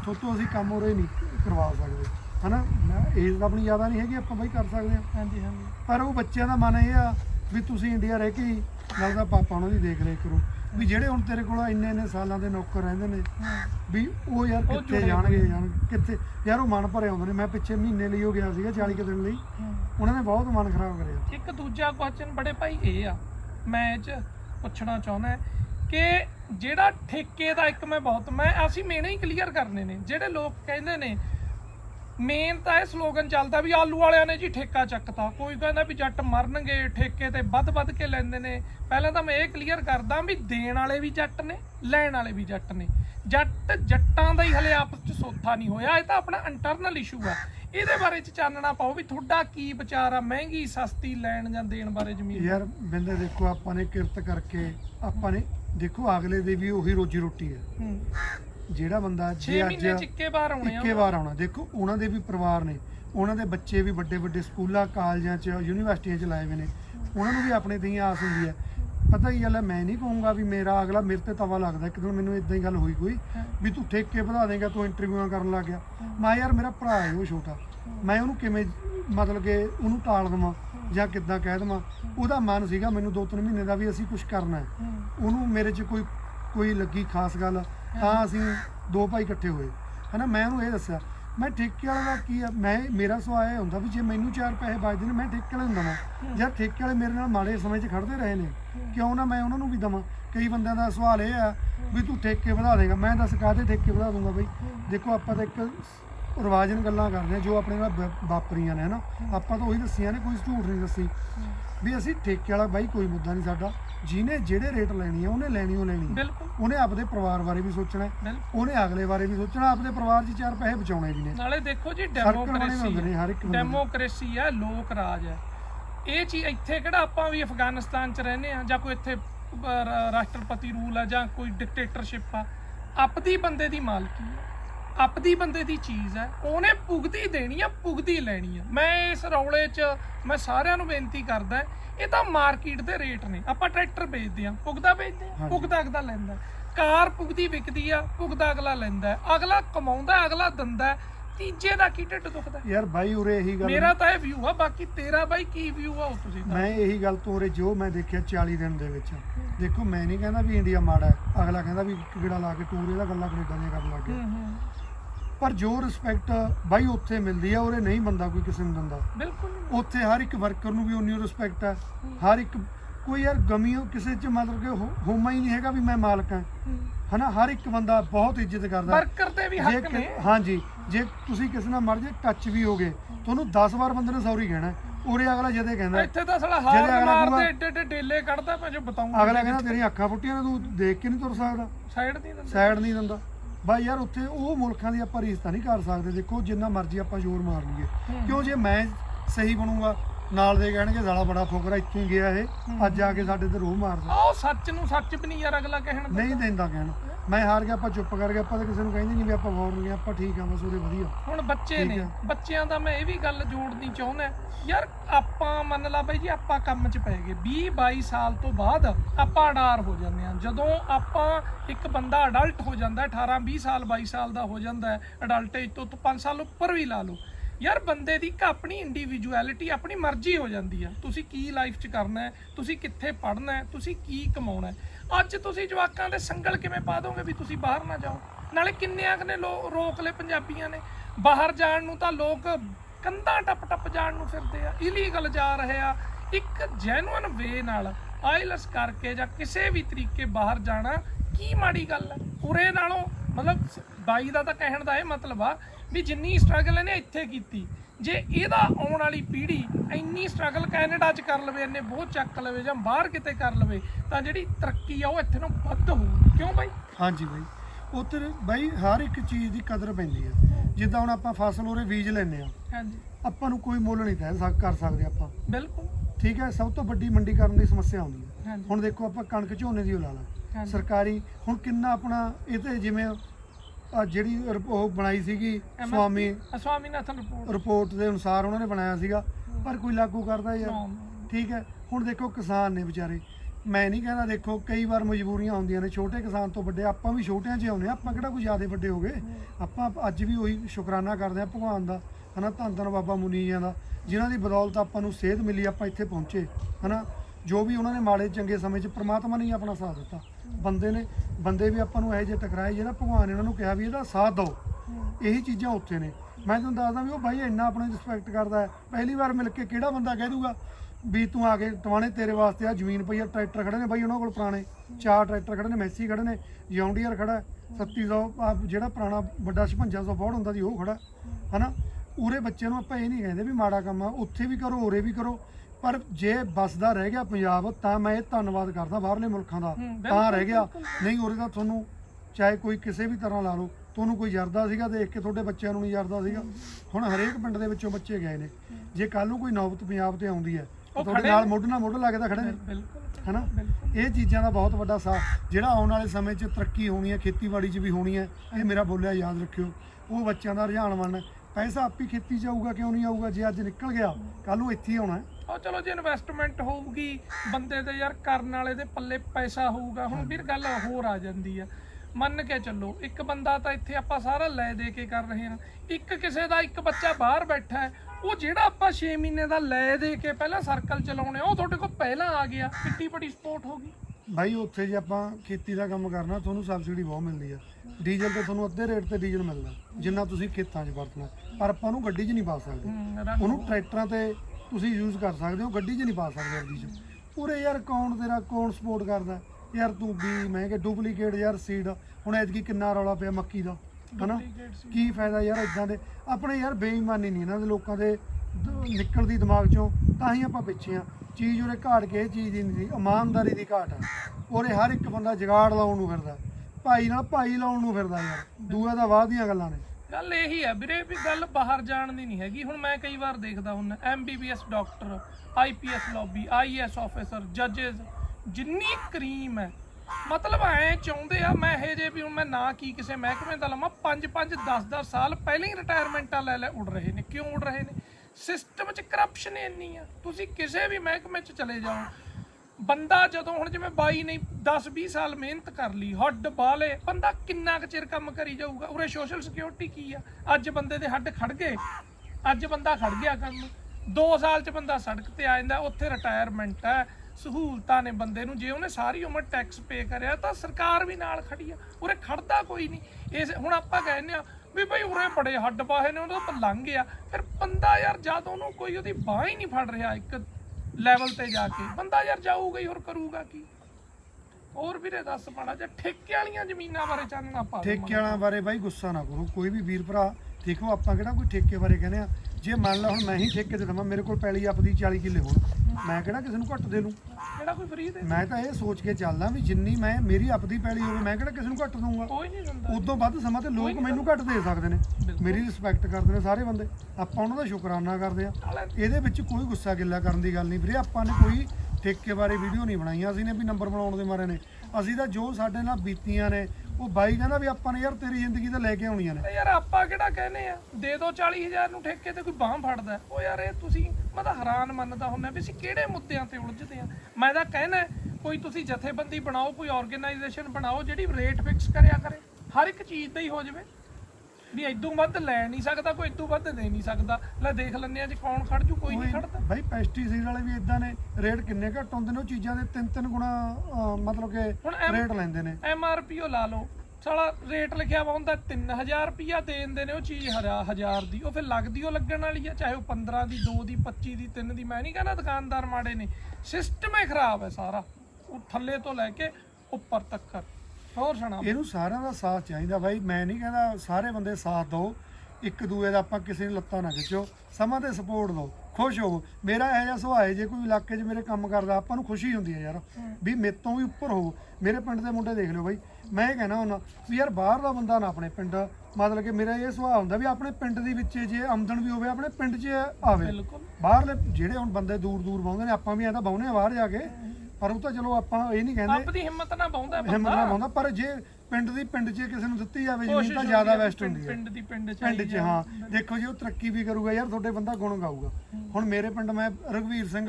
ਥੋਤੋਂ ਅਸੀਂ ਕੰਮ ਉਰੇ ਨਹੀਂ ਕਰਵਾ ਸਕਦੇ। ਹਨਾ? ਮੈਂ ਏਜ ਤਾਂ ਆਪਣੀ ਜ਼ਿਆਦਾ ਨਹੀਂ ਹੈਗੀ ਆਪਾਂ ਬਈ ਕਰ ਸਕਦੇ ਹਾਂ। ਹਾਂਜੀ ਹਾਂਜੀ। ਪਰ ਉਹ ਬੱਚਿਆਂ ਦਾ ਮਨ ਇਹ ਆ ਵੀ ਤੁਸੀਂ ਇੰਡੀਆ ਰਹਿ ਕੇ ਨਾਲ ਦਾ ਪਾਪਾ ਉਹਨਾਂ ਦੀ ਦੇਖ ਰੇਖ ਕਰੋ। ਵੀ ਜਿਹੜੇ ਹੁਣ ਤੇਰੇ ਕੋਲ ਇੰਨੇ ਇੰਨੇ ਸਾਲਾਂ ਦੇ ਨੌਕਰ ਰਹਿੰਦੇ ਨੇ ਵੀ ਉਹ ਯਾਰ ਕਿੱਥੇ ਜਾਣਗੇ। ਜਾਣ ਕਿੱਥੇ ਯਾਰ ਉਹ ਮਨ ਭਰੇ ਆਉਂਦੇ ਨੇ। ਮੈਂ ਪਿੱਛੇ ਮਹੀਨੇ ਲਈ ਹੋ ਗਿਆ ਸੀਗਾ 40 ਕੁ ਦਿਨ ਲਈ। ਉਹਨਾਂ ਨੇ ਬਹੁਤ ਮਨ ਖਰਾਬ ਕਰਿਆ। ਇੱਕ ਦੂਜਾ ਕੁਐਸਚਨ ਬੜੇ ਭਾਈ ਇਹ ਆ। ਮੈਂ ਇਹ ਚ ਪੁੱਛਣਾ ਚਾਹੁੰਦਾ ਕਿ ਜਿਹੜਾ ਠੇਕੇ ਦਾ ਇੱਕ ਮੈਂ ਬਹੁਤ ਮੈਂ ਅਸੀਂ ਮੇਨ ਹੀ ਕਲੀਅਰ ਕਰਨੇ ਨੇ। ਜਿਹੜੇ ਲੋਕ ਕਹਿੰਦੇ ਨੇ ਮੇਨ ਤਾਂ ਇਹ ਸਲੋਗਨ ਚੱਲਦਾ ਵੀ ਆਲੂ ਵਾਲਿਆਂ ਨੇ ਜੀ ਠੇਕਾ ਚੱਕਤਾ। ਕੋਈ ਕਹਿੰਦਾ ਵੀ ਜੱਟ ਮਰਨਗੇ ਠੇਕੇ ਤੇ ਵੱਧ ਵੱਧ ਕੇ ਲੈਂਦੇ ਨੇ। ਪਹਿਲਾਂ ਤਾਂ ਮੈਂ ਇਹ ਕਲੀਅਰ ਕਰਦਾ ਵੀ ਦੇਣ ਵਾਲੇ ਵੀ ਜੱਟ ਨੇ ਲੈਣ ਵਾਲੇ ਵੀ ਜੱਟ ਨੇ। ਜੱਟ ਜੱਟਾਂ ਦਾ ਹੀ ਹਲੇ ਆਪਸ ਚ ਸੋਥਾ ਨਹੀਂ ਹੋਇਆ ਇਹ ਤਾਂ ਆਪਣਾ ਇੰਟਰਨਲ ਇਸ਼ੂ ਆ। ਇਹਦੇ ਬਾਰੇ ਚ ਚਾਨਣਾ ਪਾਓ ਵੀ ਤੁਹਾਡਾ ਕੀ ਵਿਚਾਰ ਆ? ਮਹਿੰਗੀ ਸਸਤੀ ਲੈਣ ਜਾਂ ਦੇਣ ਬਾਰੇ ਜ਼ਮੀਨ? ਯਾਰ ਬੰਦੇ ਦੇਖੋ ਆਪਾਂ ਨੇ ਕਿਰਤ ਕਰਕੇ ਆਪਾਂ ਨੇ ਦੇਖੋ ਅਗਲੇ ਦੇ ਵੀ ਉਹੀ ਰੋਜੀ ਰੋਟੀ ਹੂੰ। ਜਿਹੜਾ ਬੰਦਾ 6 ਜੇ ਅੱਜ ਮਹੀਨੇ ਚ ਇੱਕੇ ਵਾਰ ਆਉਣੇ ਆ ਇੱਕੇ ਵਾਰ ਆਉਣਾ। ਦੇਖੋ ਉਹਨਾਂ ਦੇ ਵੀ ਪਰਿਵਾਰ ਨੇ ਉਹਨਾਂ ਦੇ ਬੱਚੇ ਵੀ ਵੱਡੇ ਵੱਡੇ ਸਕੂਲਾਂ ਕਾਲਜਾਂ 'ਚ ਯੂਨੀਵਰਸਿਟੀਆਂ 'ਚ ਲਾਏ ਹੋਏ ਨੇ। ਉਹਨਾਂ ਨੂੰ ਵੀ ਆਪਣੇ ਤੇ ਹੀ ਆਸ ਹੁੰਦੀ ਹੈ। ਪਤਾ ਹੀ ਗੱਲ ਹੈ ਮੈਂ ਨਹੀਂ ਕਹੂੰਗਾ ਵੀ ਮੇਰਾ ਅਗਲਾ ਮੇਰੇ ਤੇ ਤਵਾ ਲੱਗਦਾ ਇੱਕ ਦਿਨ ਮੈਨੂੰ ਇਦਾਂ ਹੀ ਗੱਲ ਹੋਈ ਕੋਈ ਵੀ ਤੂੰ ਠੇਕੇ ਵਧਾ ਦੇਂਗਾ ਤੂੰ ਇੰਟਰਵਿਊਆਂ ਕਰਨ ਲੱਗ ਗਿਆ। ਮੈਂ ਯਾਰ ਮੇਰਾ ਭਰਾ ਹੈ ਉਹ ਛੋਟਾ। ਮੈਂ ਉਹਨੂੰ ਕਿਵੇਂ ਮਤਲਬ ਕਿ ਉਹਨੂੰ ਟਾਲ ਦੇਵਾਂ ਜਾਂ ਕਿੱਦਾਂ ਕਹਿ ਦੇਵਾਂ? ਉਹਦਾ ਮਨ ਸੀਗਾ ਮੈਨੂੰ ਦੋ ਤਿੰਨ ਮਹੀਨੇ ਦਾ ਵੀ ਅਸੀਂ ਕੁਝ ਕਰਨਾ ਹੂੰ, ਉਹਨੂੰ ਮੇਰੇ 'ਚ ਕੋਈ ਕੋਈ ਲੱਗੀ ਖਾਸ ਗੱਲ ਤਾਂ ਅਸੀਂ ਦੋ ਭਾਈ ਇਕੱਠੇ ਹੋਏ। ਹਨਾ ਮੈਂ ਉਹਨੂੰ ਇਹ ਦੱਸਿਆ ਮੈਂ ਠੇਕੇ ਵਾਲੇ ਦਾ ਕੀ ਆ? ਮੈਂ ਮੇਰਾ ਸਵਾਲ ਇਹ ਹੁੰਦਾ ਵੀ ਜੇ ਮੈਨੂੰ ਚਾਰ ਪੈਸੇ ਬਚਦੇ ਨੇ ਮੈਂ ਠੇਕੇ ਵਾਲੇ ਨੂੰ ਦਵਾਂ। ਯਾਰ ਠੇਕੇ ਵਾਲੇ ਮੇਰੇ ਨਾਲ ਮਾੜੇ ਸਮੇਂ 'ਚ ਖੜਦੇ ਰਹੇ ਨੇ। ਕਿਉਂ ਨਾ ਮੈਂ ਉਹਨਾਂ ਨੂੰ ਵੀ ਦਵਾਂ? ਕਈ ਬੰਦਿਆਂ ਦਾ ਸਵਾਲ ਇਹ ਆ ਵੀ ਤੂੰ ਠੇਕੇ ਵਧਾ ਦੇਗਾ। ਮੈਂ ਦੱਸ ਕਾਹਦੇ ਠੇਕੇ ਵਧਾ ਦੂੰਗਾ ਬਈ? ਦੇਖੋ ਆਪਾਂ ਤਾਂ ਇੱਕ ਰਿਵਾਜਨ ਗੱਲਾਂ ਕਰਦੇ ਹਾਂ ਜੋ ਆਪਣੇ ਨਾਲ ਵਾ- ਵਾਪਰੀਆਂ ਨੇ ਹਨਾ? ਆਪਾਂ ਤਾਂ ਉਹੀ ਦੱਸੀਆਂ ਨੇ ਕੋਈ ਝੂਠ ਨਹੀਂ ਦੱਸੀ। ਵੀ ਅਸੀਂ ਠੇਕੇ ਵਾਲਾ ਬਾਈ ਕੋਈ ਮੁੱਦਾ ਨਹੀਂ ਸਾਡਾ। ਜਿਹਨੇ ਜਿਹੜੇ ਰੇਟ ਲੈਣੀ ਆ ਉਹਨੇ ਲੈਣੀ ਉਹ ਲੈਣੀ ਆ। ਬਿਲਕੁਲ। ਉਹਨੇ ਆਪਦੇ ਪਰਿਵਾਰ ਬਾਰੇ ਵੀ ਸੋਚਣਾ ਹੈ, ਬਿਲਕੁਲ। ਉਹਨੇ ਅਗਲੇ ਬਾਰੇ ਵੀ ਸੋਚਣਾ ਆਪਦੇ ਪਰਿਵਾਰ 'ਚ ਚਾਰ ਪੈਸੇ ਬਚਾਉਣੇ ਵੀ ਨੇ। ਨਾਲੇ ਦੇਖੋ ਜੀ ਸਰਕਲ ਬਣੇ ਹੁੰਦੇ ਨੇ ਡੈਮੋਕ੍ਰੇਸੀ ਹਰ ਇੱਕ। ਡੈਮੋਕ੍ਰੇਸੀ ਆ ਲੋਕ ਰਾਜ ਹੈ। ਇਹ ਚੀਜ਼ ਇੱਥੇ ਕਿਹੜਾ ਆਪਾਂ ਵੀ ਅਫਗਾਨਿਸਤਾਨ ਚ ਰਹਿੰਦੇ ਆ ਜਾਂ ਕੋਈ ਇੱਥੇ ਅਹ, ਰਾ- ਰਾਸ਼ਟਰਪਤੀ ਰੂਲ ਆ ਜਾਂ ਕੋਈ ਡਿਕਟੇਟਰਸ਼ਿਪ ਆ। ਆਪਦੀ ਬੰਦੇ ਦੀ ਮਾਲਕੀ ਆ ਆਪਦੀ ਬੰਦੇ ਦੀ ਚੀਜ਼ ਹੈ ਉਹਨੇ ਪੁਗਦੀ ਦੇਣੀ ਆ ਪੁਗਦੀ ਲੈਣੀ ਆ ਮੈਂ ਇਸ ਰੌਲੇ 'ਚ ਮੈਂ ਸਾਰਿਆਂ ਨੂੰ ਬੇਨਤੀ ਕਰਦਾ ਇਹ ਤਾਂ ਮਾਰਕੀਟ ਦੇ ਰੇਟ ਨੇ ਆਪਾਂ ਟਰੈਕਟਰ ਵੇਚਦੇ ਆ ਪੁਗਦਾ ਵੇਚਦੇ ਆ। ਪੁਗਦਾ ਅਗਲਾ ਲੈਂਦਾ ਕਾਰ ਪੁਗਦੀ ਵਿਕਦੀ ਆ ਪੁਗਦਾ ਅਗਲਾ ਲੈਂਦਾ। ਅਗਲਾ ਕਮਾਉਂਦਾ ਅਗਲਾ ਦਿੰਦਾ। ਤੀਜੇ ਦਾ ਕੀ ਢਿੱਡ ਦੁਖਦਾ? ਯਾਰ ਬਾਈ ਉਰੇ ਇਹੀ ਗੱਲ ਮੇਰਾ ਤਾਂ ਇਹ ਵਿਊ ਆ ਬਾਕੀ ਤੇਰਾ ਬਾਈ ਕੀ ਵਿਊ ਆ ਉਹ ਤੁਸੀਂ। ਮੈਂ ਇਹੀ ਗੱਲ ਤੋਂ ਉਰੇ ਜੋ ਮੈਂ ਦੇਖਿਆ 40 ਦਿਨ ਦੇ ਵਿੱਚ ਦੇਖੋ ਮੈਂ ਨਹੀਂ ਕਹਿੰਦਾ ਵੀ ਇੰਡੀਆ ਮਾੜਾ ਹੈ ਅਗਲਾ ਕਹਿੰਦਾ ਵੀ ਇੱਕ ਗੇੜਾ ਲਾ ਕੇ ਟੂਰ ਇਹਦਾ ਗੱਲਾਂ ਕੈਨੇਡਾ ਦੀਆਂ ਕਰਨ ਲੱਗ ਹੂੰ ਗਿਆ ਹੂੰ ਪਰ ਜੋ ਰਿਸਪੈਕਟ ਬਾਈ ਉੱਥੇ ਮਿਲਦੀ ਆ ਉਰੇ ਨਹੀਂ ਬੰਦਾ ਕੋਈ ਕਿਸੇ ਨੂੰ ਦਿੰਦਾ। ਬਿਲਕੁਲ ਨਹੀਂ। ਉੱਥੇ ਹਰ ਇੱਕ ਵਰਕਰ ਨੂੰ ਵੀ ਉਨੀ ਰਿਸਪੈਕਟ ਹੈ। ਹਰ ਇੱਕ ਕੋਈ ਯਾਰ ਗਮੀ ਕਿਸੇ ਚ ਮਤਲਬ ਕਿ ਹੋ- ਹੋਮਾ ਹੀ ਨਹੀਂ ਹੈਗਾ ਵੀ ਮੈਂ ਮਾਲਕ ਹਾਂ ਹੂੰ। ਹਨਾ ਹਰ ਇੱਕ ਬੰਦਾ ਬਹੁਤ ਇੱਜ਼ਤ ਕਰਦਾ। ਵਰਕਰ ਦੇ ਵੀ ਹੱਕ ਕਿ- ਨੇ। ਹਾਂਜੀ ਜੇ ਤੁਸੀਂ ਕਿਸੇ ਨਾਲ ਮਰ ਜੇ ਟੱਚ ਵੀ ਹੋਗੇ ਤੁਹਾਨੂੰ 10 ਵਾਰ ਬੰਦੇ ਨੇ ਸੌਰੀ ਕਹਿਣਾ। ਹੈ। ਉਰੇ ਅਗਲਾ ਜਦੇ ਕਹਿੰਦਾ ਇੱਥੇ ਤਾਂ ਸਾਲਾ ਹਾਰ ਅਗਲਾ ਮਾਰਦੇ ਕਹੂਗਾ- ਏਡੇ ਏਡੇ ਡੇਲੇ ਕੱਢਦਾ ਮੈਂ ਜੋ ਬਤਾਉਂਗਾ ਅਗਲਾ ਕਹਿੰਦਾ ਤੇਰੀਆਂ ਅੱਖਾਂ ਫੁੱਟੀਆਂ ਨੇ ਤੂੰ ਦੇਖ ਕੇ ਨਹੀਂ ਤੁਰ ਸਕਦਾ। ਸਾਈਡ ਨਹੀਂ ਦਿੰਦੇ। ਸਾਈਡ ਨਹੀਂ ਦਿੰਦਾ। ਬਾਈ ਯਾਰ ਉੱਥੇ ਉਹ ਮੁਲਕਾਂ ਦੀ ਆਪਾਂ ਰੀਸ ਤਾਂ ਨਹੀਂ ਕਰ ਸਕਦੇ ਦੇਖੋ ਜਿੰਨਾ ਮਰਜ਼ੀ ਆਪਾਂ ਜ਼ੋਰ ਮਾਰ ਲਈਏ। ਕਿਉਂ ਜੇ ਮੈਂ ਸਹੀ ਬਣੂੰਗਾ ਨਾਲ ਦੇ ਕਹਿਣਗੇ ਸਾਲਾ ਬੜਾ ਫੋਕਰਾ ਇੱਥੋਂ ਗਿਆ ਇਹ ਅੱਜ ਆ ਕੇ ਸਾਡੇ ਤੇ ਰੋਹ ਮਾਰਦਾ। ਆਹ ਸੱਚ ਨੂੰ ਸੱਚ ਵੀ ਨਹੀਂ ਯਾਰ ਅਗਲਾ ਕਹਿਣ ਨਹੀਂ ਦਿੰਦਾ ਕਹਿਣ। ਮੈਂ ਹਾਰ ਗਿਆ ਆਪਾਂ ਚੁੱਪ ਕਰ ਗਏ ਆਪਾਂ ਤਾਂ ਕਿਸੇ ਨੂੰ ਕਹਿੰਦੇ ਨਹੀਂ ਵੀ ਆਪਾਂ ਫੌਰਨ ਗਏ ਆਪਾਂ ਠੀਕ ਆ ਬਸ ਉਹਦੇ ਵਧੀਆ। ਹੁਣ ਬੱਚੇ ਠੀਕ ਨੇ। ਬੱਚਿਆਂ ਦਾ ਮੈਂ ਇਹ ਵੀ ਗੱਲ ਜੋੜਨੀ ਚਾਹੁੰਦਾ ਯਾਰ ਆਪਾਂ ਮੰਨ ਲਾ ਬਈ ਜੀ ਆਪਾਂ ਕੰਮ 'ਚ ਪੈ ਗਏ 20 22 ਸਾਲ ਤੋਂ ਬਾਅਦ ਆਪਾਂ ਅਡਾਰ ਹੋ ਜਾਂਦੇ ਆ ਜਦੋਂ ਆਪਾਂ ਇੱਕ ਬੰਦਾ ਅਡਲਟ ਹੋ ਜਾਂਦਾ 18 20 ਸਾਲ 22 ਸਾਲ ਦਾ ਹੋ ਜਾਂਦਾ ਅਡਲਟ ਏਜ ਤੋਂ 5 ਸਾਲ ਉੱਪਰ ਵੀ ਲਾ ਲਓ ਯਾਰ ਬੰਦੇ ਦੀ ਆਪਣੀ ਇੰਡੀਵਿਜੂਅਲਿਟੀ ਆਪਣੀ ਮਰਜ਼ੀ ਹੋ ਜਾਂਦੀ ਆ ਤੁਸੀਂ ਕੀ ਲਾਈਫ 'ਚ ਕਰਨਾ ਹੈ ਤੁਸੀਂ ਕਿੱਥੇ ਪੜ੍ਹਨਾ ਹੈ ਤੁਸੀਂ ਕੀ ਕਮਾਉਣਾ ਹੈ। ਅੱਜ ਤੁਸੀਂ ਜਵਾਕਾਂ ਦੇ ਸੰਗਲ ਕਿਵੇਂ ਪਾ ਦੋਗੇ ਵੀ ਤੁਸੀਂ ਬਾਹਰ ਨਾ ਜਾਓ? ਨਾਲੇ ਕਿੰਨਿਆਂ ਕੁ ਨੇ ਰੋਕ ਲਏ ਪੰਜਾਬੀਆਂ ਨੇ? ਬਾਹਰ ਜਾਣ ਨੂੰ ਤਾਂ ਲੋਕ ਕੰਧਾਂ ਟੱਪ ਟੱਪ ਜਾਣ ਨੂੰ ਫਿਰਦੇ ਆ। ਇਲੀਗਲ ਜਾ ਰਹੇ ਆ। ਇੱਕ ਜੈਨੂਇਨ ਵੇ ਨਾਲ ਆਈਲਸ ਕਰਕੇ ਜਾਂ ਕਿਸੇ ਵੀ ਤਰੀਕੇ ਬਾਹਰ ਜਾਣਾ ਕੀ ਮਾੜੀ ਗੱਲ ਹੈ ਉਰੇ ਨਾਲੋਂ ਮਤਲਬ ਬਾਈ ਦਾ ਤਾਂ ਕਹਿਣ ਦਾ ਇਹ ਮਤਲਬ ਆ ਵੀ ਜਿੰਨੀ ਸਟਰਗਲ ਇਹਨੇ ਇੱਥੇ ਕੀਤੀ, ਜੇ ਇਹਦਾ ਆਉਣ ਵਾਲੀ ਪੀੜ੍ਹੀ ਇੰਨੀ ਸਟਰਗਲ ਕੈਨੇਡਾ 'ਚ ਕਰ ਲਵੇ ਇਹਨੇ ਬਹੁਤ ਚੱਕ ਲਵੇ ਜਾਂ ਬਾਹਰ ਕਿਤੇ ਕਰ ਲਵੇ ਤਾਂ ਜਿਹੜੀ ਤਰੱਕੀ ਆ ਉਹ ਇੱਥੇ ਨੂੰ ਵੱਧ ਹੋਊ। ਕਿਉਂ ਬਾਈ? ਹਾਂਜੀ ਬਾਈ। ਉੱਥੇ ਬਾਈ ਹਰ ਇੱਕ ਚੀਜ਼ ਦੀ ਕਦਰ ਪੈਂਦੀ ਹੈ ਜਿੱਦਾਂ ਹੁਣ ਆਪਾਂ ਫਸਲ ਉਰੇ ਬੀਜ ਲੈਨੇ ਆ। ਹਾਂਜੀ। ਆਪਾਂ ਨੂੰ ਕੋਈ ਮੁੱਲ ਨਹੀਂ ਤੈਅ ਸਕ- ਕਰ ਸਕਦੇ ਆਪਾਂ। ਬਿਲਕੁਲ। ਠੀਕ ਹੈ ਸਭ ਤੋਂ ਵੱਡੀ ਮੰਡੀਕਰਨ ਦੀ ਸਮੱਸਿਆ ਆਉਂਦੀ ਹੈ ਹਾਂਜੀ। ਹੁਣ ਦੇਖੋ ਆਪਾਂ ਕਣਕ ਝੋਨੇ ਦੀ ਓ ਲਾ ਲਾ। ਹਾਂਜੀ। ਸਰਕਾਰੀ ਹੁਣ ਕਿੰਨਾ ਆਪਣਾ ਇਹ ਤੇ ਜਿਵੇਂ ਆ ਜਿਹੜੀ ਰਿਪ- ਉਹ ਬਣਾਈ ਸੀਗੀ MSP ਸਵਾਮੀ ਅ, ਸਵਾਮੀਨਾਥਨ ਰਿਪੋਰਟ ਰਿਪੋਰਟ ਦੇ ਅਨੁਸਾਰ ਉਹਨਾਂ ਨੇ ਬਣਾਇਆ ਸੀਗਾ। ਪਰ ਕੋਈ ਲਾਗੂ ਕਰਦਾ ਯਾਰ। ਠੀਕ ਹੈ। ਹੁਣ ਦੇਖੋ ਕਿਸਾਨ ਨੇ ਵਿਚਾਰੇ। ਮੈਂ ਨਹੀਂ ਕਹਿੰਦਾ ਦੇਖੋ ਕਈ ਵਾਰ ਮਜਬੂਰੀਆਂ ਹੁੰਦੀਆਂ ਨੇ। ਛੋਟੇ ਕਿਸਾਨ ਤੋਂ ਵੱਡੇ ਆਪਾਂ ਵੀ ਛੋਟਿਆਂ 'ਚ ਆਉਂਦੇ ਹਾਂ। ਆਪਾਂ ਕਿਹੜਾ ਕੋਈ ਜ਼ਿਆਦਾ ਵੱਡੇ ਹੋ ਗਏ? ਆਪਾਂ ਅੱਜ ਵੀ ਉਹੀ ਸ਼ੁਕਰਾਨਾ ਕਰਦੇ ਹਾਂ ਭਗਵਾਨ ਦਾ। ਹਨਾ ਧੰਨ ਧੰਨ ਬਾਬਾ ਮੁਨੀ ਜੀਆਂ ਦਾ। ਜਿਨ੍ਹਾਂ ਦੀ ਬਦੌਲਤ ਆਪਾਂ ਨੂੰ ਸਿਹਤ ਮਿਲੀ ਆਪਾਂ ਇੱਥੇ ਪਹੁੰਚੇ। ਹਨਾ ਜੋ ਵੀ ਉਹਨਾਂ ਨੇ ਮਾੜੇ ਚੰਗੇ ਸਮੇਂ 'ਚ ਪ੍ਰਮਾਤਮਾ ਨੇ ਹੀ ਆਪਣਾ ਸਾਥ ਦਿੱਤਾ। ਬੰਦੇ ਨੇ ਬੰਦੇ ਵੀ ਆਪਾਂ ਨੂੰ ਇਹੋ ਜਿਹੇ ਟਕਰਾਏ ਜਿਹੜਾ ਭਗਵਾਨ ਨੇ ਉਹਨਾਂ ਨੂੰ ਕਿਹਾ ਵੀ ਇਹਦਾ ਸਾਥ ਦਿਓ। ਇਹੀ ਚੀਜ਼ਾਂ ਉੱਥੇ ਨੇ। ਮੈਂ ਤੁਹਾਨੂੰ ਦੱਸਦਾ ਵੀ ਉਹ ਬਾਈ ਇੰਨਾ ਆਪਣੀ ਰਿਸਪੈਕਟ ਕਰਦਾ ਹੈ। ਪਹਿਲੀ ਵਾਰ ਮਿਲ ਕੇ ਕਿਹੜਾ ਬੰਦਾ ਕਹਿ ਦੂਗਾ ਵੀ ਤੂੰ ਆ ਕੇ ਟਵਾਣੇ ਤੇਰੇ ਵਾਸਤੇ ਆ ਜ਼ਮੀਨ ਪਈ ਆ ਟਰੈਕਟਰ ਖੜੇ ਨੇ ਬਾਈ ਉਹਨਾਂ ਕੋਲ ਪੁਰਾਣੇ। ਚਾਰ ਟਰੈਕਟਰ ਖੜੇ ਨੇ ਮੈਸੀ ਖੜੇ ਨੇ ਜੌਂਡੀਅਰ ਖੜਾ ਹੈ, 3700 ਆਹ ਜਿਹੜਾ ਪੁਰਾਣਾ ਵੱਡਾ 5600 ਫੋੜ ਹੁੰਦਾ ਸੀ ਉਹ ਖੜਾ ਹਨਾ? ਉਰੇ ਬੱਚੇ ਨੂੰ ਆਪਾਂ ਇਹ ਨਹੀਂ ਕਹਿੰਦੇ ਵੀ ਮਾੜਾ ਕੰਮ ਆ ਉੱਥੇ ਵੀ ਕਰੋ ਉਰੇ ਵੀ ਕਰੋ। ਪਰ ਜੇ ਬਸਦਾ ਰਹਿ ਗਿਆ ਪੰਜਾਬ ਤਾਂ ਮੈਂ ਇਹ ਧੰਨਵਾਦ ਕਰਦਾ ਬਾਹਰਲੇ ਮੁਲਕਾਂ ਦਾ। ਤਾਂ ਰਹਿ ਗਿਆ। ਨਹੀਂ ਉਰੇ ਤਾਂ ਤੁਹਾਨੂੰ ਚਾਹੇ ਕੋਈ ਕਿਸੇ ਵੀ ਤਰ੍ਹਾਂ ਲਾ ਲਓ। ਤੁਹਾਨੂੰ ਕੋਈ ਜਰਦਾ ਸੀਗਾ ਦੇਖ ਕੇ ਤੁਹਾਡੇ ਬੱਚਿਆਂ ਨੂੰ ਨਹੀਂ ਜਰਦਾ ਸੀਗਾ? ਹੁਣ ਹਰੇਕ ਪਿੰਡ ਦੇ ਵਿੱਚੋਂ ਬੱਚੇ ਗਏ ਨੇ। ਜੇ ਕੱਲ ਨੂੰ ਕੋਈ ਨੌਬਤ ਪੰਜਾਬ ਤੇ ਆਉਂਦੀ ਹੈ ਤਾਂ ਤੁਹਾਡੇ ਨਾਲ। ਮੋਢੇ ਨਾਲ ਮੋਢਾ ਲਾ ਕੇ ਤਾਂ ਖੜੇ ਨੇ। ਹਨਾ? ਇਹ ਚੀਜ਼ਾਂ ਦਾ ਬਹੁਤ ਵੱਡਾ ਸਾਥ ਜਿਹੜਾ ਆਉਣ ਵਾਲੇ ਸਮੇਂ 'ਚ ਤਰੱਕੀ ਹੋਣੀ ਹੈ ਖੇਤੀਬਾੜੀ 'ਚ ਵੀ ਹੋਣੀ ਹੈ ਇਹ ਮੇਰਾ ਬੋਲਿਆ ਯਾਦ ਰੱਖਿਓ। ਉਹ ਬੱਚਿਆਂ ਦਾ ਰੁਝਾਨ ਬਣਨਾ ਪੈਸਾ ਆਪੀ ਖੇਤੀ 'ਚ ਆਊਗਾ ਕਿਉਂ ਨਹੀਂ ਆਊਗਾ? ਜੇ ਅੱਜ ਨਿਕਲ ਗਿਆ ਕੱਲ ਨੂੰ ਇੱਥੇ ਹੀ ਆਉਣਾ ਹੈ। ਉਹ ਚਲੋ ਜੇ ਇਨਵੈਸਟਮੈਂਟ ਹੋਊਗੀ ਬੰਦੇ ਦੇ ਯਾਰ ਕਰਨ ਵਾਲੇ ਦੇ ਪੱਲੇ ਪੈਸਾ ਹੋਊਗਾ। ਹੁਣ ਵੀਰ ਗੱਲ ਹੋਰ ਆ ਜਾਂਦੀ ਆ। ਮੰਨ ਕੇ ਚੱਲੋ ਇੱਕ ਬੰਦਾ ਤਾਂ ਇੱਥੇ ਆਪਾਂ ਸਾਰਾ ਲੈ ਦੇ ਕੇ ਕਰ ਰਹੇ ਹਾਂ। ਇੱਕ ਕਿਸੇ ਦਾ ਇੱਕ ਬੱਚਾ ਬਾਹਰ ਬੈਠਾ ਹੈ ਉਹ ਜਿਹੜਾ ਆਪਾਂ 6 ਮਹੀਨੇ ਦਾ ਲੈ ਦੇ ਕੇ ਪਹਿਲਾਂ ਸਰਕਲ ਚਲਾਉਣੇ ਉਹ ਤੁਹਾਡੇ ਕੋਲ ਪਹਿਲਾਂ ਆ ਗਿਆ ਕਿੱਡੀ ਵੱਡੀ ਸਪੋਰਟ ਹੋ ਗਈ? ਭਾਈ ਉੱਥੇ ਜੇ ਆਪਾਂ ਖੇਤੀ ਦਾ ਕੰਮ ਕਰਨਾ ਤੁਹਾਨੂੰ ਸਬਸਿਡੀ ਬਹੁਤ ਮਿਲਦੀ ਆ। ਡੀਜ਼ਲ ਤੇ ਤੁਹਾਨੂੰ ਅੱਧੇ ਰੇਟ ਤੇ ਡੀਜ਼ਲ ਮਿਲਦਾ ਜਿੰਨਾ ਤੁਸੀਂ ਖੇਤਾਂ 'ਚ ਵਰਤਣਾ। ਪਰ ਆਪਾਂ ਉਹਨੂੰ ਗੱਡੀ 'ਚ ਨਹੀਂ ਪਾ ਸਕਦੇ। ਉਹਨੂੰ ਟਰੈਕਟਰਾਂ ਤੇ ਤੁਸੀਂ ਯੂਜ਼ ਕਰ ਸਕਦੇ ਹੋ ਗੱਡੀ 'ਚ ਨਹੀਂ ਪਾ ਸਕਦੇ ਆਪਦੀ 'ਚ। ਪੂਰੇ ਯਾਰ ਕੌਣ ਤੇਰਾ ਕੌਣ ਸਪੋਰਟ ਕਰਦਾ? ਯਾਰ ਤੂੰ ਵੀ ਮਹਿੰਗੇ ਡੁਪਲੀਕੇਟ ਯਾਰ ਸੀਡ ਹੁਣ ਐਤਕੀ ਕਿੰਨਾ ਰੌਲਾ ਪਿਆ ਮੱਕੀ ਦਾ ਹਨਾ। ਕੀ ਫਾਇਦਾ ਯਾਰ ਇਦਾਂ ਦੇ? ਆਪਣੇ ਯਾਰ ਬੇਈਮਾਨੀ ਨਹੀਂ ਇਹਨਾਂ ਦੇ ਲੋਕਾਂ ਦੇ ਦ- ਨਿਕਲਦੀ ਦਿਮਾਗ 'ਚੋਂ ਤਾਂ ਹੀ ਆਪਾਂ ਪਿੱਛੇ ਆ ਚੀਜ਼ ਉਰੇ ਘਾਟ ਕੇ ਇਹ ਚੀਜ਼ ਦੀ ਨਹੀਂ ਇਮਾਨਦਾਰੀ ਦੀ ਘਾਟ ਆ। ਉਰੇ ਹਰ ਇੱਕ ਬੰਦਾ ਜਗਾੜ ਲਾਉਣ ਨੂੰ ਫਿਰਦਾ। ਭਾਈ ਨਾਲ ਭਾਈ ਲਾਉਣ ਨੂੰ ਫਿਰਦਾ ਯਾਰ ਦੂਏ ਦਾ ਵਾਹ ਦੀਆਂ ਗੱਲਾਂ ਨੇ। ਗੱਲ ਇਹੀ ਹੈ ਵੀਰੇ ਵੀ ਗੱਲ ਬਾਹਰ ਜਾਣ ਦੀ ਨਹੀਂ ਹੈਗੀ। ਹੁਣ ਮੈਂ ਕਈ ਵਾਰ ਦੇਖਦਾ ਹੁੰਦਾ MBBS doctor IPS lobby IAS officer ਜੱਜਸ ਜਿੰਨੀ ਕਰੀਮ ਹੈ। ਮਤਲਬ ਐ ਚਾਹੁੰਦੇ ਆ ਮੈਂ ਇਹ ਜੇ ਵੀ ਹੁਣ ਮੈਂ ਨਾ ਕੀ ਕਿਸੇ ਮਹਿਕਮੇ ਦਾ ਲਵਾਂ 5 5 10 10 ਸਾਲ ਪਹਿਲਾਂ ਹੀ ਰਿਟਾਇਰਮੈਂਟਾਂ ਲੈ ਲੈ ਉੱਡ ਰਹੇ ਨੇ। ਕਿਉਂ ਉੱਡ ਰਹੇ ਨੇ? ਸਿਸਟਮ 'ਚ ਕਰਪਸ਼ਨ ਇੰਨੀ ਆ। ਤੁਸੀਂ ਕਿਸੇ ਵੀ ਮਹਿਕਮੇ 'ਚ ਚਲੇ ਜਾਓ। ਬੰਦਾ ਜਦੋਂ ਹੁਣ ਜਿਵੇਂ ਬਾਈ ਨਹੀਂ 10 20 ਸਾਲ ਮਿਹਨਤ ਕਰ ਲਈ, ਹੱਡ ਬਾਲੇ, ਬੰਦਾ ਕਿੰਨਾ ਕੁ ਚਿਰ ਕੰਮ ਕਰੀ ਜਾਊਗਾ? ਉਰੇ ਸੋਸ਼ਲ ਸਿਕਿਉਰਿਟੀ ਕੀ ਆ? ਅੱਜ ਬੰਦੇ ਦੇ ਹੱਡ ਖੜ ਗਏ। ਅੱਜ ਬੰਦਾ ਖੜ ਗਿਆ ਕੰਮ। 2 ਸਾਲ ਚ ਬੰਦਾ ਸੜਕ ਤੇ ਆ ਜਾਂਦਾ, ਉੱਥੇ ਰਿਟਾਇਰਮੈਂਟ ਹੈ ਸਹੂਲਤਾਂ ਨੇ ਬੰਦੇ ਨੂੰ ਜੇ ਉਹਨੇ ਸਾਰੀ ਉਮਰ ਟੈਕਸ ਪੇ ਕਰਿਆ ਤਾਂ ਸਰਕਾਰ ਵੀ ਨਾਲ ਖੜੀ ਆ। ਉਰੇ ਖੜਦਾ ਕੋਈ ਨਹੀਂ। ਇਸ ਹੁਣ ਆਪਾਂ ਕਹਿੰਦੇ ਆ ਵੀ ਬਈ ਉਰੇ ਬੜੇ ਹੱਡ ਪਾਹੇ ਨੇ ਉਹਦਾ ਤਾਂ ਲੰਘ ਗਿਆ। ਫਿਰ ਬੰਦਾ ਯਾਰ ਜਦ ਉਹਨੂੰ ਕੋਈ ਉਹਦੀ ਬਾਹ ਹੀ ਨਹੀਂ ਫੜ ਰਿਹਾ ਇੱਕ ਲੈਵਲ ਤੇ ਜਾ ਕੇ ਬੰਦਾ ਯਾਰ ਜਾਊਗਾ ਹੀ ਹੋਰ ਕਰੂਗਾ ਕੀ? ਹੋਰ ਵੀਰੇ ਦੱਸ ਮਾੜਾ ਜਿਹਾ ਠੇਕੇ ਵਾਲੀਆਂ ਜ਼ਮੀਨਾਂ ਬਾਰੇ ਚਾਨਣਾ ਪਾ ਠੇਕੇ ਵਾਲਿਆਂ ਬਾਰੇ ਬਾਈ ਗੁੱਸਾ ਨਾ ਕਰੋ। ਕੋਈ ਵੀ ਵੀਰ ਭਰਾ ਦੇਖੋ ਆਪਾਂ ਕਿਹੜਾ ਕੋਈ ਠੇਕੇ ਬਾਰੇ ਕਹਿੰਦੇ ਆ। ਜੇ ਮੰਨ ਲਾ ਹੁਣ ਮੈਂ ਹੀ ਠੇਕੇ ਤੇ ਦਵਾਂ ਮੇਰੇ ਕੋਲ ਪੈਲੀ ਆਪਦੀ 40 ਕਿੱਲੇ ਹੋਣ ਮੈਂ ਕਿਹੜਾ ਕਿਸੇ ਨੂੰ ਘੱਟ ਦੇ ਲੂੰ? ਕਿਹੜਾ ਕੋਈ ਫਰੀ ਦੇ ਮੈਂ ਤਾਂ ਇਹ ਸੋਚ ਕੇ ਚੱਲਦਾ ਵੀ ਜਿੰਨੀ ਮੈਂ ਮੇਰੀ ਆਪਦੀ ਪੈਲੀ ਹੋਵੇ ਮੈਂ ਕਿਹੜਾ ਕਿਸੇ ਨੂੰ ਘੱਟ ਦਊਂਗਾ? ਕੋਈ ਨਹੀਂ ਦਿੰਦਾ। ਉਦੋਂ ਵੱਧ ਸਮਾਂ ਤੇ ਲੋਕ ਮੈਨੂੰ ਘੱਟ ਦੇ ਸਕਦੇ ਨੇ। ਮੇਰੀ ਰਿਸਪੈਕਟ ਕਰਦੇ ਨੇ ਸਾਰੇ ਬੰਦੇ। ਆਪਾਂ ਉਹਨਾਂ ਦਾ ਸ਼ੁਕਰਾਨਾ ਕਰਦੇ ਆ। ਇਹਦੇ ਵਿੱਚ ਕੋਈ ਗੁੱਸਾ ਗਿੱਲਾ ਕਰਨ ਦੀ ਗੱਲ ਨਹੀਂ ਵੀਰੇ। ਆਪਾਂ ਨੇ ਕੋਈ ਠੇਕੇ ਬਾਰੇ ਵੀਡੀਓ ਨਹੀਂ ਬਣਾਈਆਂ ਅਸੀਂ ਨੇ ਵੀ ਨੰਬਰ ਬਣਾਉਣ ਦੇ ਮਾਰੇ ਨੇ। ਅਸੀਂ ਤਾਂ ਜੋ ਸਾਡੇ ਨਾਲ ਬੀਤੀਆਂ ਨੇ ਉਹ ਬਾਈ ਕਹਿੰਦਾ ਵੀ ਆਪਾਂ ਨੇ ਯਾਰ ਤੇਰੀ ਜ਼ਿੰਦਗੀ ਤਾਂ ਲੈ ਕੇ ਆਉਣੀਆਂ ਨੇ। ਯਾਰ ਆਪਾਂ ਕਿਹੜਾ ਕਹਿੰਦੇ ਆ? ਦੇ ਦੋ 40000 ਨੂੰ ਠੇਕੇ ਤੇ ਕੋਈ ਬਾਹ ਫੜਦਾ। ਉਹ ਯਾਰ ਇਹ ਤੁਸੀਂ ਮੈਂ ਤਾਂ ਹੈਰਾਨ ਮੰਨਦਾ ਹੁੰਦਾ ਵੀ ਅਸੀਂ ਕਿਹੜੇ ਮੁੱਦਿਆਂ ਤੇ ਉਲਝਦੇ ਆ ਮੈਂ ਤਾਂ ਕਹਿਣਾ ਕੋਈ ਤੁਸੀਂ ਜਥੇਬੰਦੀ ਬਣਾਓ ਕੋਈ ਆਰਗੇਨਾਈਜੇਸ਼ਨ ਬਣਾਓ ਜਿਹੜੀ ਰੇਟ ਫਿਕਸ ਕਰਿਆ ਕਰੇ। ਹਰ ਇੱਕ ਚੀਜ਼ ਦਾ ਹੀ ਹੋ ਜਾਵੇ। ਵੀ ਇਦੋਂ ਵੱਧ ਲੈ ਨਹੀਂ ਸਕਦਾ ਕੋਈ ਇਦੋਂ ਵੱਧ ਦੇ ਨਹੀਂ ਸਕਦਾ। ਲੈ ਦੇਖ ਲੈਂਦੇ ਆ ਜੇ ਕੌਣ ਖੜ ਜੂ ਕੋਈ ਨਹੀਂ ਖੜਦਾ। ਬਾਈ ਪੈਸਟੀਸਾਈਡ ਵਾਲੇ ਵੀ ਇਦਾਂ ਨੇ ਰੇਟ ਕਿੰਨੇ ਘੱਟ ਹੁੰਦੇ ਨੇ ਉਹ ਚੀਜ਼ਾਂ ਦੇ ਤਿੰਨ ਤਿੰਨ ਗੁਣਾ ਮਤਲਬ ਕਿ ਐਮ- ਰੇਟ ਲੈਂਦੇ ਨੇ। ਐਮਆਰਪੀ ਉਹ ਲਾ ਲਓ। ਸਾਲਾ ਰੇਟ ਲਿਖਿਆ ਵਾ ਹੁੰਦਾ 3000 ਰੁਪਿਆ ਦੇ ਦਿੰਦੇ ਨੇ ਉਹ ਚੀਜ਼ ਹਰਾ ਹਜ਼ਾਰ ਦੀ, ਉਹ ਫਿਰ ਲੱਗਦੀ ਉਹ ਲੱਗਣ ਵਾਲੀ ਆ, ਚਾਹੇ ਉਹ 15 ਦੀ 2 ਦੀ 25 ਦੀ 3 ਦੀ, ਮੈਂ ਨਹੀਂ ਕਹਿੰਦਾ ਦੁਕਾਨਦਾਰ ਮਾੜੇ ਨੇ ਸਿਸਟਮ ਹੀ ਖਰਾਬ ਹੈ ਸਾਰਾ, ਉਹ ਥੱਲੇ ਤੋਂ ਲੈ ਕੇ ਉੱਪਰ ਤੱਕ। ਹੋਰ ਸੁਣਾ। ਇਹਨੂੰ ਸਾਰਿਆਂ ਦਾ ਸਾਥ ਚਾਹੀਦਾ ਬਾਈ, ਮੈਂ ਨਹੀਂ ਕਹਿੰਦਾ ਸਾਰੇ ਬੰਦੇ ਸਾਥ ਦਿਓ, ਇੱਕ ਦੂਏ ਦਾ ਆਪਾਂ ਕਿਸੇ ਨੂੰ ਲੱਤਾਂ ਨਾ ਖਿੱਚੋ, ਸਮਾਂ ਤੇ ਸਪੋਰਟ ਦਿਓ। ਖੁਸ਼ ਹੋਵੋ। ਮੇਰਾ ਇਹੋ ਜਿਹਾ ਸੁਭਾਅ ਹੈ ਜੇ ਕੋਈ ਇਲਾਕੇ 'ਚ ਮੇਰੇ ਕੰਮ ਕਰਦਾ ਆਪਾਂ ਨੂੰ ਖੁਸ਼ੀ ਹੁੰਦੀ ਹੈ ਯਾਰ ਵੀ ਮੇਰੇ ਤੋਂ ਵੀ ਉੱਪਰ ਹੋਵੋ। ਮੇਰੇ ਪਿੰਡ ਦੇ ਮੁੰਡੇ ਦੇਖ ਲਿਓ ਬਾਈ ਮੈਂ ਇਹ ਕਹਿਣਾ ਹੁੰਦਾ ਵੀ ਯਾਰ ਬਾਹਰ ਦਾ ਬੰਦਾ ਨਾ ਆਪਣੇ ਪਿੰਡ ਮਤਲਬ ਕਿ ਮੇਰਾ ਇਹ ਸੁਭਾਅ ਹੁੰਦਾ ਵੀ ਆਪਣੇ ਪਿੰਡ ਦੇ ਵਿੱਚ ਜੇ ਆਮਦਨ ਵੀ ਹੋਵੇ ਆਪਣੇ ਪਿੰਡ 'ਚ ਆਵੇ। ਬਾਹਰਲੇ ਜਿਹੜੇ ਹੁਣ ਬੰਦੇ ਦੂਰ ਦੂਰ ਬਾਉਂਦੇ ਨੇ ਆਪਾਂ ਵੀ ਐ ਤਾਂ ਬਾਉਨੇ ਬਾਹਰ ਜਾ ਕੇ। ਪਰ ਉਹ ਤਾਂ ਚਲੋ ਆਪਾਂ ਇਹ ਨਹੀਂ ਕਹਿੰਦੇ। ਆਪ ਦੀ ਹਿੰਮਤ ਨਾ ਬਹੁੰਦਾ ਹਿੰਮਤ ਨਾਲ ਪਾਉਂਦਾ ਪਰ ਜੇ ਪਿੰਡ ਦੀ ਪਿੰਡ 'ਚ ਕਿਸੇ ਨੂੰ ਦਿੱਤੀ ਜਾਵੇ ਜ਼ਮੀਨ ਤਾਂ ਜ਼ਿਆਦਾ ਬੈਸਟ ਹੁੰਦੀ ਹੈ ਪਿੰਡ ਦੀ ਪਿੰਡ ਚ ਪਿੰਡ 'ਚ। ਹਾਂ। ਦੇਖੋ ਜੀ ਉਹ ਤਰੱਕੀ ਵੀ ਕਰੂਗਾ ਯਾਰ ਤੁਹਾਡੇ ਬੰਦਾ ਗੁਣ ਗਾਊਗਾ। ਹੁਣ ਮੇਰੇ ਪਿੰਡ ਮੈਂ ਰਘਵੀਰ ਸਿੰਘ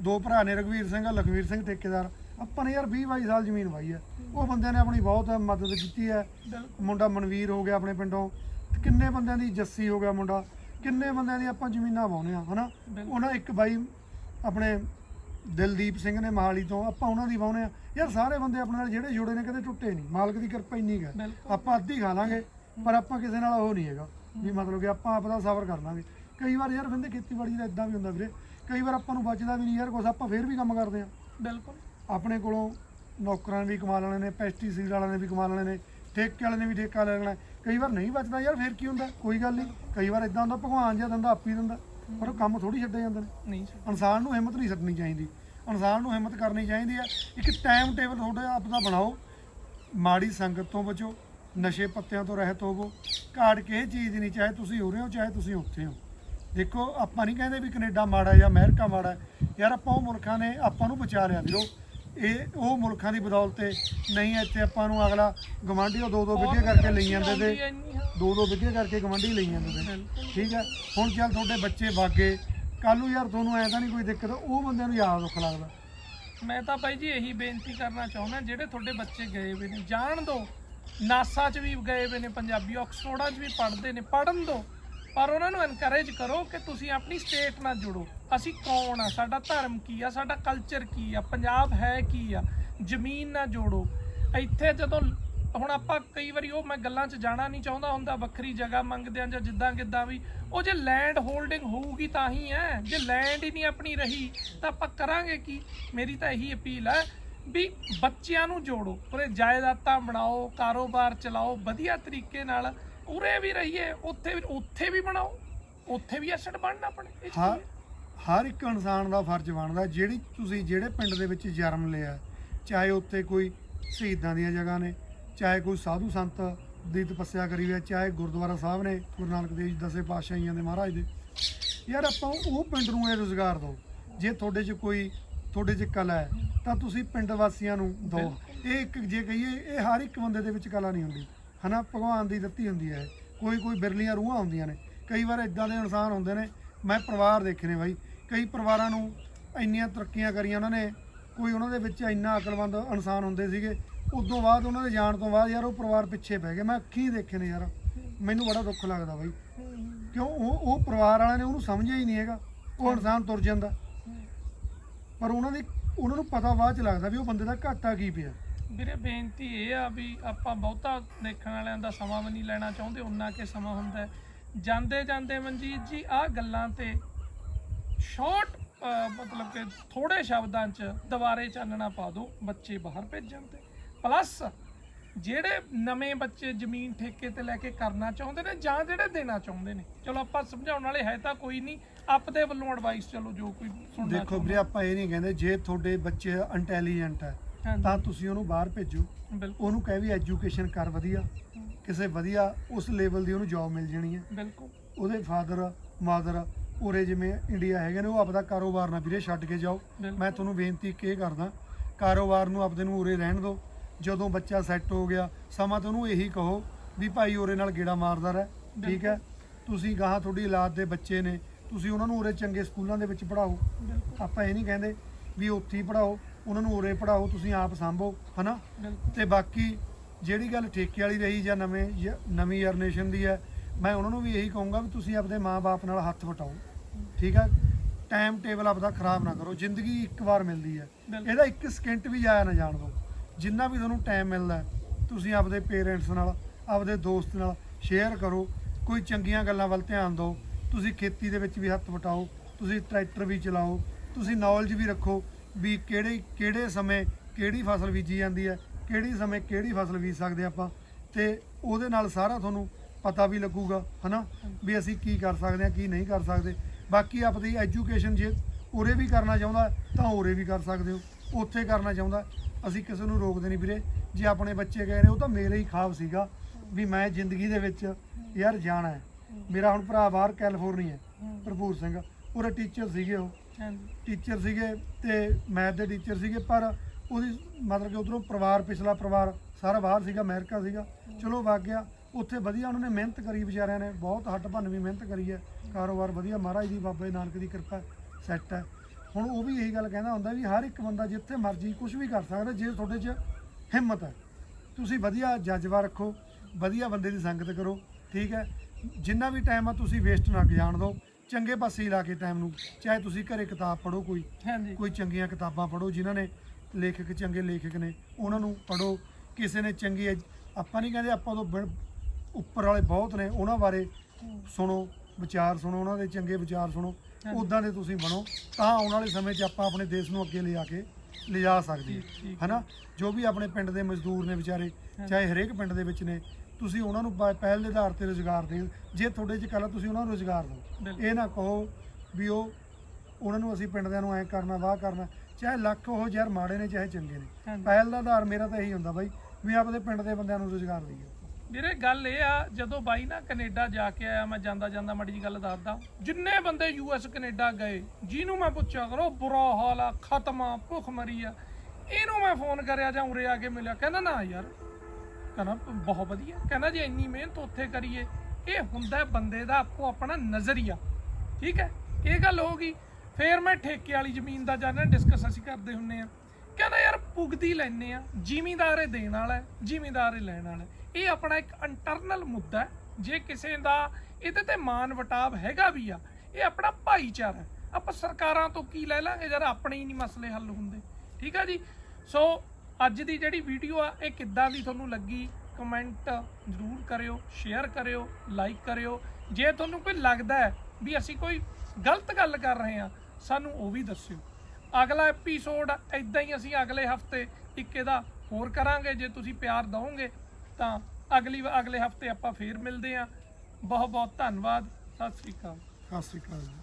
ਦੋ ਭਰਾ ਨੇ ਰਘਵੀਰ ਸਿੰਘ ਲਖਵੀਰ ਸਿੰਘ ਠੇਕੇਦਾਰ। ਆਪਾਂ ਨੇ ਯਾਰ 20 22 ਸਾਲ ਜ਼ਮੀਨ ਵਾਈ ਹੈ ਉਹ ਬੰਦਿਆਂ ਨੇ ਆਪਣੀ ਬਹੁਤ ਮਦਦ ਕੀਤੀ ਹੈ ਮੁੰਡਾ ਮਨਵੀਰ ਹੋ ਗਿਆ ਆਪਣੇ ਪਿੰਡੋਂ। ਕਿੰਨੇ ਬੰਦਿਆਂ ਦੀ ਜੱਸੀ ਹੋ ਗਿਆ ਮੁੰਡਾ। ਕਿੰਨੇ ਬੰਦਿਆਂ ਦੀ ਆਪਾਂ ਜ਼ਮੀਨਾਂ ਵਾਹੁੰਦੇ ਆ ਹਨਾ। ਉਹਨਾਂ ਇੱਕ ਬਾਈ ਆਪਣੇ ਦਿਲਦੀਪ ਸਿੰਘ ਨੇ ਮਹਾਲੀ ਤੋਂ ਆਪਾਂ ਉਹਨਾਂ ਦੀ ਵਾਹੁੰਦੇ ਆ। ਯਾਰ ਸਾਰੇ ਬੰਦੇ ਆਪਣੇ ਨਾਲ ਜਿਹੜੇ ਜੁੜੇ ਨੇ ਕਦੇ ਟੁੱਟੇ ਨਹੀਂ। ਮਾਲਕ ਦੀ ਕਿਰਪਾ ਇੰਨੀ ਹੈ। ਆਪਾਂ ਅੱਧੀ ਖਾ ਲਾਂਗੇ ਪਰ ਆਪਾਂ ਕਿਸੇ ਨਾਲ ਉਹ ਨਹੀਂ ਹੈਗਾ। ਵੀ ਮਤਲਬ ਕਿ ਆਪਾਂ ਆਪਦਾ ਸਬਰ ਕਰ ਲਾਂਗੇ। ਕਈ ਵਾਰ ਯਾਰ ਬੰਦੇ ਖੇਤੀਬਾੜੀ ਦਾ ਇਦਾਂ ਵੀ ਹੁੰਦਾ ਵੀਰੇ। ਕਈ ਵਾਰ ਆਪਾਂ ਨੂੰ ਬਚਦਾ ਵੀ ਨਹੀਂ ਯਾਰ ਕੁਛ ਆਪਾਂ ਫੇਰ ਵੀ ਕੰਮ ਕਰਦੇ ਆ ਬਿਲਕੁਲ। ਆਪਣੇ ਕੋਲੋਂ ਨੌਕਰਾਂ ਨੇ ਵੀ ਕਮਾ ਲੈਣੇ ਨੇ ਪੈਸਟੀਸਾਈਡ ਵਾਲਿਆਂ ਨੇ ਵੀ ਕਮਾ ਲੈਣੇ ਨੇ ਠੇਕੇ ਵਾਲੇ ਨੇ ਵੀ ਠੇਕਾ ਲੈ ਲੈਣਾ। ਕਈ ਵਾਰ ਨਹੀਂ ਬਚਦਾ ਯਾਰ ਫਿਰ ਕੀ ਹੁੰਦਾ? ਕੋਈ ਗੱਲ ਨਹੀਂ। ਕਈ ਵਾਰ ਇਦਾਂ ਹੁੰਦਾ ਭਗਵਾਨ ਜਿਹਾ ਦਿੰਦਾ ਆਪੀ ਦਿੰਦਾ। ਪਰ ਉਹ ਕੰਮ ਥੋੜੀ ਛੱਡੇ ਜਾਂਦੇ ਨੇ। ਨਹੀਂ ਸਰ ਇਨਸਾਨ ਨੂੰ ਹਿੰਮਤ ਨਹੀਂ ਛੱਡਣੀ ਚਾਹੀਦੀ। ਇਨਸਾਨ ਨੂੰ ਹਿੰਮਤ ਕਰਨੀ ਚਾਹੀਦੀ ਹੈ। ਇੱਕ ਟਾਈਮ ਟੇਬਲ ਤੁਹਾਡੇ ਆਪ ਦਾ ਬਣਾਓ। ਮਾੜੀ ਸੰਗਤ ਤੋਂ ਬਚੋ ਨਸ਼ੇ ਪੱਤਿਆਂ ਤੋਂ ਰਹਿਤ ਹੋਵੋ। ਘਾੜ ਕੇ ਚੀਜ਼ ਨਹੀਂ ਚਾਹੇ ਤੁਸੀਂ ਉਰੇ ਹੋ ਚਾਹੇ ਤੁਸੀਂ ਉੱਥੇ ਹੋ। ਦੇਖੋ ਆਪਾਂ ਨਹੀਂ ਕਹਿੰਦੇ ਵੀ ਕੈਨੇਡਾ ਮਾੜਾ ਜਾਂ ਅਮਰੀਕਾ ਮਾੜਾ। ਹੈ। ਯਾਰ ਆਪਾਂ ਉਹ ਮੁਲਕਾਂ ਨੇ ਆਪਾਂ ਨੂੰ ਬਚਾ ਲਿਆ ਵੀਰੋ। ਇਹ ਉਹ ਮੁਲਕਾਂ ਦੀ ਬਦੌਲਤ ਤੇ ਨਹੀਂ ਇੱਥੇ ਆਪਾਂ ਨੂੰ ਅਗਲਾ ਗਵਾਂਢੀ ਉਹ ਦੋ ਦੋ ਵਿੱਢੇ ਕਰਕੇ ਲਈ ਜਾਂਦੇ ਤੇ ਦੋ ਦੋ ਵਿੱਢੇ ਕਰਕੇ ਗਵਾਂਢੀ ਲਈ ਜਾਂਦੇ ਤੇ। ਠੀਕ ਹੈ? ਹੁਣ ਚੱਲ ਤੁਹਾਡੇ ਬੱਚੇ ਵਾਗੇ। ਕੱਲ ਨੂੰ ਯਾਰ ਤੁਹਾਨੂੰ ਐਂ ਤਾਂ ਨਹੀਂ ਕੋਈ ਦਿੱਕਤ ਉਹ ਬੰਦਿਆਂ ਨੂੰ ਯਾਦ ਦੁੱਖ ਲੱਗਦਾ। ਮੈਂ ਤਾਂ ਬਾਈ ਜੀ ਇਹੀ ਬੇਨਤੀ ਕਰਨਾ ਚਾਹੁੰਦਾ ਜਿਹੜੇ ਤੁਹਾਡੇ ਬੱਚੇ ਗਏ ਹੋਏ ਨੇ ਜਾਣ ਦਿਓ ਨਾਸਾ 'ਚ ਵੀ ਗਏ ਹੋਏ ਨੇ ਪੰਜਾਬੀ ਆਕਸਫੋਰਡਾਂ 'ਚ ਵੀ ਪੜ੍ਹਦੇ ਨੇ ਪੜਨ ਦਿਓ ਪਰ ਉਹਨਾਂ ਨੂੰ ਐਨਕਰੇਜ ਕਰੋ ਕਿ ਤੁਸੀਂ ਆਪਣੀ ਸਟੇਟ ਨਾਲ ਜੁੜੋ। ਅਸੀਂ ਕੌਣ ਆ? ਸਾਡਾ ਧਰਮ ਕੀ ਆ? ਸਾਡਾ ਕਲਚਰ ਕੀ ਆ? ਪੰਜਾਬ ਹੈ ਕੀ ਆ? ਜ਼ਮੀਨ ਨਾਲ ਜੋੜੋ। ਇੱਥੇ ਜਦੋਂ ਹੁਣ ਆਪਾਂ ਕਈ ਵਾਰੀ ਉਹ ਮੈਂ ਗੱਲਾਂ 'ਚ ਜਾਣਾ ਨਹੀਂ ਚਾਹੁੰਦਾ ਹੁੰਦਾ, ਵੱਖਰੀ ਜਗ੍ਹਾ ਮੰਗਦੇ ਆ ਜਾਂ ਜਿੱਦਾਂ ਕਿੱਦਾਂ ਵੀ, ਉਹ ਜੇ ਲੈਂਡ ਹੋਲਡਿੰਗ ਹੋਊਗੀ ਤਾਂ ਹੀ ਹੈ ਜੇ ਲੈਂਡ ਹੀ ਨਹੀਂ ਆਪਣੀ ਰਹੀ, ਤਾਂ ਆਪਾਂ ਕਰਾਂਗੇ ਕੀ? ਮੇਰੀ ਤਾਂ ਇਹੀ ਅਪੀਲ ਹੈ ਵੀ ਬੱਚਿਆਂ ਨੂੰ ਜੋੜੋ। ਉਰੇ ਜਾਇਦਾਦਾਂ ਬਣਾਓ, ਕਾਰੋਬਾਰ ਚਲਾਓ, ਵਧੀਆ ਤਰੀਕੇ ਨਾਲ ਉਰੇ ਵੀ ਰਹੀਏ ਉੱਥੇ ਵੀ ਉੱਥੇ ਵੀ ਬਣਾਓ ਉੱਥੇ ਵੀ ਐਸਟ ਬਣਨਾ ਆਪਣੇ ਇਹ 'ਚ ਕੀ ਹਰ ਹੈ? ਹਰ ਇੱਕ ਇਨਸਾਨ ਦਾ ਫਰਜ਼ ਬਣਦਾ ਜਿਹੜੀ ਤੁਸੀਂ ਜਿਹੜੇ ਪਿੰਡ ਦੇ ਵਿੱਚ ਜਨਮ ਲਿਆ ਚਾਹੇ ਉੱਥੇ ਕੋਈ ਸ਼ਹੀਦਾਂ ਦੀਆਂ ਜਗ੍ਹਾ ਨੇ ਚਾਹੇ ਕੋਈ ਸਾਧੂ ਸੰਤ ਦੀ ਤਪੱਸਿਆ ਕਰੀ ਹੋਈ ਹੈ ਚਾਹੇ ਗੁਰਦੁਆਰਾ ਸਾਹਿਬ ਨੇ ਗੁਰੂ ਨਾਨਕ ਦੇਵ ਜੀ ਦਸੇ ਪਾਤਸ਼ਾਹੀਆਂ ਦੇ ਮਹਾਰਾਜ ਦੇ। ਯਾਰ ਆਪਾਂ ਉਹ ਪਿੰਡ ਨੂੰ ਇਹ ਰੋਜ਼ਗਾਰ ਦਿਓ ਜੇ ਤੁਹਾਡੇ 'ਚ ਕੋਈ ਤੁਹਾਡੇ 'ਚ ਕਲਾ ਹੈ ਤਾਂ ਤੁਸੀਂ ਪਿੰਡ ਵਾਸੀਆਂ ਨੂੰ ਦਿਓ। ਇਹ ਇੱਕ ਜੇ ਕਹੀਏ ਇਹ ਹਰ ਇੱਕ ਬੰਦੇ ਦੇ ਵਿੱਚ ਕਲਾ ਨਹੀਂ ਹੁੰਦੀ। ਹਨਾ, ਭਗਵਾਨ ਦੀ ਦਿੱਤੀ ਹੁੰਦੀ ਹੈ। ਕੋਈ ਕੋਈ ਬਿਰਲੀਆਂ ਰੂਹਾਂ ਹੁੰਦੀਆਂ ਨੇ। ਕਈ ਵਾਰ ਇਦਾਂ ਦੇ ਇਨਸਾਨ ਹੁੰਦੇ ਨੇ, ਮੈਂ ਪਰਿਵਾਰ ਦੇਖੇ ਨੇ ਬਾਈ। ਕਈ ਪਰਿਵਾਰਾਂ ਨੂੰ ਇੰਨੀਆਂ ਤਰੱਕੀਆਂ ਕਰੀਆਂ ਉਹਨਾਂ ਨੇ, ਕੋਈ ਉਹਨਾਂ ਦੇ ਵਿੱਚ ਇੰਨਾ ਅਕਲਮੰਦ ਇਨਸਾਨ ਹੁੰਦੇ ਸੀਗੇ। ਉਦੋਂ ਬਾਅਦ ਉਹਨਾਂ ਦੇ ਜਾਣ ਤੋਂ ਬਾਅਦ ਯਾਰ ਉਹ ਪਰਿਵਾਰ ਪਿੱਛੇ ਪੈ ਗਏ। ਮੈਂ ਅੱਖੀਂ ਦੇਖੇ ਨੇ ਯਾਰ। ਮੈਨੂੰ ਬੜਾ ਦੁੱਖ ਲੱਗਦਾ ਬਾਈ। ਕਿਉਂ? ਉਹ ਉਹ ਪਰਿਵਾਰ ਵਾਲਿਆਂ ਨੇ ਉਹਨੂੰ ਸਮਝਿਆ ਹੀ ਨਹੀਂ ਹੈਗਾ। ਉਹ ਇਨਸਾਨ ਤੁਰ ਜਾਂਦਾ। ਪਰ ਉਹਨਾਂ ਦੀ ਉਹਨਾਂ ਨੂੰ ਪਤਾ ਬਾਅਦ ਚ ਲੱਗਦਾ ਵੀ ਉਹ ਬੰਦੇ ਦਾ ਘਾਟਾ ਕੀ ਪਿਆ। ਵੀਰੇ ਬੇਨਤੀ ਇਹ ਆ ਵੀ ਆਪਾਂ ਬਹੁਤਾ ਦੇਖਣ ਵਾਲਿਆਂ ਦਾ ਸਮਾਂ ਵੀ ਨਹੀਂ ਲੈਣਾ ਚਾਹੁੰਦੇ ਉਨਾ ਕਿ ਸਮਾਂ ਹੁੰਦਾ। ਜਾਂਦੇ ਜਾਂਦੇ ਮਨਜੀਤ ਜੀ ਆਹ ਗੱਲਾਂ ਤੇ ਸ਼ਾਰਟ ਮਤਲਬ ਕਿ ਥੋੜੇ ਸ਼ਬਦਾਂ 'ਚ ਦੁਬਾਰੇ ਚਾਨਣਾ ਪਾ ਦਿਓ ਬੱਚੇ ਬਾਹਰ ਭੇਜਣ ਤੇ। ਪਲੱਸ ਜਿਹੜੇ ਨਵੇਂ ਬੱਚੇ ਜ਼ਮੀਨ ਠੇਕੇ ਤੇ ਲੈ ਕੇ ਕਰਨਾ ਚਾਹੁੰਦੇ ਨੇ ਜਾਂ ਜਿਹੜੇ ਦੇਣਾ ਚਾਹੁੰਦੇ ਨੇ। ਚਲੋ ਆਪਾਂ ਸਮਝਾਉਣ ਵਾਲੇ ਹੈ ਤਾਂ ਕੋਈ ਨਹੀਂ ਆਪਦੇ ਵੱਲੋਂ ਐਡਵਾਈਸ ਚਲੋ ਜੋ ਕੋਈ ਸੁਣਨਾ ਦੇਖੋ ਵੀਰੇ ਆਪਾਂ ਇਹ ਨਹੀਂ ਕਹਿੰਦੇ ਜੇ ਤੁਹਾਡੇ ਬੱਚੇ ਇੰਟੈਲੀਜੈਂਟ ਹੈ ਤਾਂ ਤੁਸੀਂ ਉਹਨੂੰ ਬਾਹਰ ਭੇਜੋ। ਬਿਲਕੁਲ। ਉਹਨੂੰ ਕਹਿ ਵੀ ਐਜੂਕੇਸ਼ਨ ਕਰ ਵਧੀਆ। ਕਿਸੇ ਵਧੀਆ ਉਸ ਲੈਵਲ ਦੀ ਉਹਨੂੰ ਜੌਬ ਮਿਲ ਜਾਣੀ ਹੈ। ਬਿਲਕੁਲ। ਉਹਦੇ ਫਾਦਰ ਮਦਰ ਉਰੇ ਜਿਵੇਂ ਇੰਡੀਆ ਹੈਗੇ ਨੇ ਉਹ ਆਪਦਾ ਕਾਰੋਬਾਰ ਨਾ ਵੀਰੇ ਛੱਡ ਕੇ ਜਾਓ। ਮੈਂ ਤੁਹਾਨੂੰ ਬੇਨਤੀ ਕੀ ਕਰਦਾ ਕਾਰੋਬਾਰ ਨੂੰ ਆਪਦੇ ਨੂੰ ਉਰੇ ਰਹਿਣ ਦਿਓ ਜਦੋਂ ਬੱਚਾ ਸੈੱਟ ਹੋ ਗਿਆ ਸਮਾਂ ਤਾਂ ਉਹਨੂੰ ਇਹੀ ਕਹੋ ਵੀ ਭਾਈ ਉਰੇ ਨਾਲ ਗੇੜਾ ਮਾਰਦਾ ਰਹਿ ਠੀਕ ਹੈ? ਤੁਸੀਂ ਗਾਹਾਂ ਤੁਹਾਡੀ ਔਲਾਦ ਦੇ ਬੱਚੇ ਨੇ ਤੁਸੀਂ ਉਹਨਾਂ ਨੂੰ ਉਰੇ ਚੰਗੇ ਸਕੂਲਾਂ ਦੇ ਵਿੱਚ ਪੜਾਓ ਆਪਾਂ ਇਹ ਨਹੀਂ ਕਹਿੰਦੇ ਵੀ ਉੱਥੇ ਹੀ ਪੜਾਓ ਉਹਨਾਂ ਨੂੰ ਉਰੇ ਪੜਾਓ ਤੁਸੀਂ ਆਪ ਸੰਭੋ ਹਨਾ? ਤੇ ਬਾਕੀ ਜਿਹੜੀ ਗੱਲ ਠੇਕੇ ਵਾਲੀ ਰਹੀ ਜਾਂ ਨਵੇਂ ਜਾਂ ਨਵੀਂ ਜਨਰੇਸ਼ਨ ਦੀ ਹੈ ਮੈਂ ਉਹਨਾਂ ਨੂੰ ਵੀ ਇਹੀ ਕਹੂੰਗਾ ਵੀ ਤੁਸੀਂ ਆਪਦੇ ਮਾਪੇ ਨਾਲ ਹੱਥ ਵਟਾਓ। ਠੀਕ ਹੈ ਟਾਈਮ ਟੇਬਲ ਆਪਦਾ ਖਰਾਬ ਨਾ ਕਰੋ। ਜ਼ਿੰਦਗੀ ਇੱਕ ਵਾਰ ਮਿਲਦੀ ਹੈ। ਇਹਦਾ ਇੱਕ ਸਕਿੰਟ ਵੀ ਜਾਇਆ ਨਾ ਜਾਣ ਦਿਓ। ਜਿੰਨਾ ਵੀ ਤੁਹਾਨੂੰ ਟਾਈਮ ਮਿਲਦਾ ਤੁਸੀਂ ਆਪਦੇ ਪੇਰੈਂਟਸ ਨਾਲ ਆਪਦੇ ਦੋਸਤ ਨਾਲ ਸ਼ੇਅਰ ਕਰੋ। ਕੋਈ ਚੰਗੀਆਂ ਗੱਲਾਂ ਵੱਲ ਧਿਆਨ ਦਿਓ। ਤੁਸੀਂ ਖੇਤੀ ਦੇ ਵਿੱਚ ਵੀ ਹੱਥ ਵਟਾਓ। ਤੁਸੀਂ ਟਰੈਕਟਰ ਵੀ ਚਲਾਓ। ਤੁਸੀਂ ਨੌਲੇਜ ਵੀ ਰੱਖੋ। ਵੀ ਕਿਹੜੇ ਕਿਹੜੇ ਸਮੇਂ ਕਿਹੜੀ ਫਸਲ ਬੀਜੀ ਜਾਂਦੀ ਹੈ ਕਿਹੜੀ ਸਮੇਂ ਕਿਹੜੀ ਫਸਲ ਬੀਜ ਸਕਦੇ ਆਪਾਂ ਤੇ ਉਹਦੇ ਨਾਲ ਸਾਰਾ ਤੁਹਾਨੂੰ ਪਤਾ ਵੀ ਲੱਗੂਗਾ ਹਨਾ? ਵੀ ਅਸੀਂ ਕੀ ਕਰ ਸਕਦੇ ਹਾਂ ਕੀ ਨਹੀਂ ਕਰ ਸਕਦੇ। ਬਾਕੀ ਆਪਦੀ ਐਜੂਕੇਸ਼ਨ ਜੇ ਉਰੇ ਵੀ ਕਰਨਾ ਚਾਹੁੰਦਾ ਤਾਂ ਉਰੇ ਵੀ ਕਰ ਸਕਦੇ ਹੋ। ਉੱਥੇ ਕਰਨਾ ਚਾਹੁੰਦਾ ਅਸੀਂ ਕਿਸੇ ਨੂੰ ਰੋਕਦੇ ਨਹੀਂ ਵੀਰੇ। ਜੇ ਆਪਣੇ ਬੱਚੇ ਗਏ ਨੇ ਉਹ ਤਾਂ ਮੇਰੇ ਹੀ ਖਾਬ ਸੀਗਾ ਵੀ ਮੈਂ ਜ਼ਿੰਦਗੀ ਦੇ ਵਿੱਚ ਯਾਰ ਜਾਣਾ ਹੈ। ਮੇਰਾ ਹੁਣ ਭਰਾ ਬਾਹਰ ਕੈਲੀਫੋਰਨੀਆ ਭਰਪੂਰ ਸਿੰਘ। ਉਹਦੇ ਟੀਚਰ ਸੀਗੇ ਉਹ। ਟੀਚਰ ਸੀਗੇ ਤੇ ਮੈਥ ਦੇ ਟੀਚਰ ਸੀਗੇ, ਪਰ ਉਹਦੀ ਮਤਲਬ ਕਿ ਉਧਰੋਂ ਪਰਿਵਾਰ, ਪਿਛਲਾ ਪਰਿਵਾਰ ਸਾਰਾ ਬਾਹਰ ਸੀਗਾ, ਅਮਰੀਕਾ ਸੀਗਾ। ਚਲੋ ਵਗ ਗਿਆ। ਉੱਥੇ ਵਧੀਆ ਉਹਨਾਂ ਨੇ ਮਿਹਨਤ ਕਰੀ ਵਿਚਾਰਿਆਂ ਨੇ, ਬਹੁਤ ਹੱਟ ਭੰਨ ਵੀ ਮਿਹਨਤ ਕਰੀ ਹੈ। ਕਾਰੋਬਾਰ ਵਧੀਆ, ਮਹਾਰਾਜ ਦੀ ਬਾਬੇ ਨਾਨਕ ਦੀ ਕਿਰਪਾ ਸੈੱਟ ਹੈ। ਹੁਣ ਉਹ ਵੀ ਇਹੀ ਗੱਲ ਕਹਿੰਦਾ ਹੁੰਦਾ ਵੀ ਹਰ ਇੱਕ ਬੰਦਾ ਜਿੱਥੇ ਮਰਜ਼ੀ ਕੁਝ ਵੀ ਕਰ ਸਕਦਾ, ਜੇ ਤੁਹਾਡੇ 'ਚ ਹਿੰਮਤ ਹੈ। ਤੁਸੀਂ ਵਧੀਆ ਜਜ਼ਬਾ ਰੱਖੋ, ਵਧੀਆ ਬੰਦੇ ਦੀ ਸੰਗਤ ਕਰੋ, ਠੀਕ ਹੈ। ਜਿੰਨਾ ਵੀ ਟਾਈਮ ਆ ਤੁਸੀਂ ਵੇਸਟ ਨਾ ਜਾਣ ਦਿਓ। ਚੰਗੇ ਪਾਸੇ ਹੀ ਲਾ ਕੇ ਟਾਈਮ ਨੂੰ ਚਾਹੇ ਤੁਸੀਂ ਘਰੇ ਕਿਤਾਬ ਪੜ੍ਹੋ ਕੋਈ ਹਾਂਜੀ। ਕੋਈ ਚੰਗੀਆਂ ਕਿਤਾਬਾਂ ਪੜ੍ਹੋ ਜਿਨ੍ਹਾਂ ਨੇ ਲੇਖਕ ਚੰਗੇ ਲੇਖਕ ਨੇ ਉਹਨਾਂ ਨੂੰ ਪੜ੍ਹੋ। ਕਿਸੇ ਨੇ ਚੰਗੀ ਐਜ- ਆਪਾਂ ਨਹੀਂ ਕਹਿੰਦੇ ਆਪਾਂ ਤੋਂ ਬਿਨ- ਉੱਪਰ ਵਾਲੇ ਬਹੁਤ ਨੇ ਉਹਨਾਂ ਬਾਰੇ ਸੁਣੋ ਵਿਚਾਰ ਸੁਣੋ ਉਹਨਾਂ ਦੇ ਚੰਗੇ ਵਿਚਾਰ ਸੁਣੋ ਹਾਂਜੀ। ਉਦਾਂ ਦੇ ਤੁਸੀਂ ਬਣੋ ਤਾਂ ਆਉਣ ਵਾਲੇ ਸਮੇਂ 'ਚ ਆਪਾਂ ਆਪਣੇ ਦੇਸ਼ ਨੂੰ ਅੱਗੇ ਲਿਜਾ ਕੇ ਲਿਜਾ ਸਕਦੇ ਠੀਕ, ਹਾਂ। ਠੀਕ। ਹਨਾ? ਜੋ ਵੀ ਆਪਣੇ ਪਿੰਡ ਦੇ ਮਜ਼ਦੂਰ ਨੇ ਵਿਚਾਰੇ ਚਾਹੇ ਹਰੇਕ ਪਿੰਡ ਦੇ ਵਿੱਚ ਨੇ ਤੁਸੀਂ ਉਹਨਾਂ ਨੂੰ ਪ- ਪਹਿਲ ਦੇ ਆਧਾਰ ਤੇ ਰੋਜ਼ਗਾਰ ਦੇਣ ਜੇ ਤੁਹਾਡੇ 'ਚ ਕਲਾ ਤੁਸੀਂ ਉਹਨਾਂ ਨੂੰ ਰੋਜ਼ਗਾਰ ਦਿਓ ਬਿਲਕੁਲ। ਇਹ ਨਾ ਕਹੋ ਵੀ ਉਹ ਉਹਨਾਂ ਨੂੰ ਅਸੀਂ ਪਿੰਡ ਦਿਆਂ ਨੂੰ ਐ ਕਰਨਾ ਵਾਹ ਕਰਨਾ ਚਾਹੇ ਲੱਖ ਉਹ ਯਾਰ ਮਾੜੇ ਨੇ ਚਾਹੇ ਚੰਗੇ ਨੇ ਹਾਂਜੀ। ਪਹਿਲ ਦਾ ਆਧਾਰ ਮੇਰਾ ਤਾਂ ਇਹੀ ਹੁੰਦਾ ਬਾਈ ਵੀ ਆਪਦੇ ਪਿੰਡ ਦੇ ਬੰਦਿਆਂ ਨੂੰ ਰੋਜ਼ਗਾਰ ਦਈਏ ਵੀਰੇ ਗੱਲ ਇਹ ਆ ਜਦੋਂ ਬਾਈ ਨਾ ਕੈਨੇਡਾ ਜਾ ਕੇ ਆਇਆ ਮੈਂ ਜਾਂਦਾ ਜਾਂਦਾ ਮਾੜੀ ਜੀ ਗੱਲ ਦੱਸਦਾ ਜਿੰਨੇ ਬੰਦੇ ਯੂਐਸ ਕੈਨੇਡਾ ਗਏ ਜਿਹਨੂੰ ਮੈਂ ਪੁੱਛਿਆ ਕਰੋ ਬੁਰਾ ਹਾਲ ਆ ਖਤਮ ਆ ਭੁੱਖ ਮਰੀ ਆ ਇਹਨੂੰ ਮੈਂ ਫੋਨ ਕਰਿਆ ਜਾਂ ਉਰੇ ਆ ਕੇ ਮਿਲਿਆ ਕਹਿੰਦਾ ਨਾ ਯਾਰ ਕਹਿੰਦਾ ਬਹੁਤ ਵਧੀਆ। ਕਹਿੰਦਾ ਜੇ ਇੰਨੀ ਮਿਹਨਤ ਉੱਥੇ ਕਰੀਏ, ਇਹ ਹੁੰਦਾ ਹੈ ਬੰਦੇ ਦਾ ਆਪੋ ਆਪਣਾ ਨਜ਼ਰੀਆ। ਠੀਕ ਹੈ? ਇਹ ਗੱਲ ਹੋ ਗਈ। ਫੇਰ ਮੈਂ ਠੇਕੇ ਵਾਲੀ ਜ਼ਮੀਨ ਦਾ ਜਾਣਾ ਡਿਸਕਸ ਅਸੀਂ ਕਰਦੇ ਹੁੰਨੇ ਆ। ਕਹਿੰਦਾ ਯਾਰ ਪੁਗਦੀ ਲੈਨੇ ਆ। ਜ਼ਿਮੀਂਦਾਰ ਇਹ ਦੇਣ ਵਾਲਾ ਹੈ, ਜ਼ਿਮੀਂਦਾਰ ਇਹ ਲੈਣ ਵਾਲਾ ਇਹ ਆਪਣਾ ਇੱਕ ਇੰਟਰਨਲ ਮੁੱਦਾ ਹੈ। ਜੇ ਕਿਸੇ ਦਾ ਇਹਦੇ ਤੇ ਮਾਨ ਵਟਾਵ ਹੈਗਾ ਵੀ ਆ, ਇਹ ਆਪਣਾ ਭਾਈਚਾਰਾ ਹੈ। ਆਪਾਂ ਸਰਕਾਰਾਂ ਤੋਂ ਕੀ ਲੈ ਲਾਂਗੇ? ਜਦ ਆਪਣੇ ਹੀ ਨਹੀਂ ਮਸਲੇ ਹੱਲ ਹੁੰਦੇ। ਠੀਕ ਆ ਜੀ? ਸੋ ਅੱਜ ਦੀ ਜਿਹੜੀ ਵੀਡੀਓ ਆ, ਇਹ ਕਿੱਦਾਂ ਦੀ ਤੁਹਾਨੂੰ ਲੱਗੀ? ਕਮੈਂਟ ਜ਼ਰੂਰ ਕਰਿਓ ਸ਼ੇਅਰ ਕਰਿਓ ਲਾਈਕ ਕਰਿਓ। ਜੇ ਤੁਹਾਨੂੰ ਕੋਈ ਲੱਗਦਾ ਹੈ ਵੀ ਅਸੀਂ ਕੋਈ ਗਲਤ ਗੱਲ ਕਰ ਰਹੇ ਹਾਂ, ਸਾਨੂੰ ਉਹ ਵੀ ਦੱਸਿਓ। ਅਗਲਾ ਐਪੀਸੋਡ ਇਦਾਂ ਹੀ ਅਸੀਂ ਅਗਲੇ ਹਫ਼ਤੇ ਇੱਕ ਇਹਦਾ ਹੋਰ ਕਰਾਂਗੇ। ਜੇ ਤੁਸੀਂ ਪਿਆਰ ਦਿਓਗੇ ਤਾਂ ਅਗਲੀ ਅਗਲੇ ਹਫ਼ਤੇ ਆਪਾਂ ਫੇਰ ਮਿਲਦੇ ਹਾਂ। ਬਹੁਤ ਬਹੁਤ ਧੰਨਵਾਦ। ਸਤਿ ਸ੍ਰੀ ਅਕਾਲ। ਸਤਿ ਸ਼੍ਰੀ ਅਕਾਲ ਜੀ।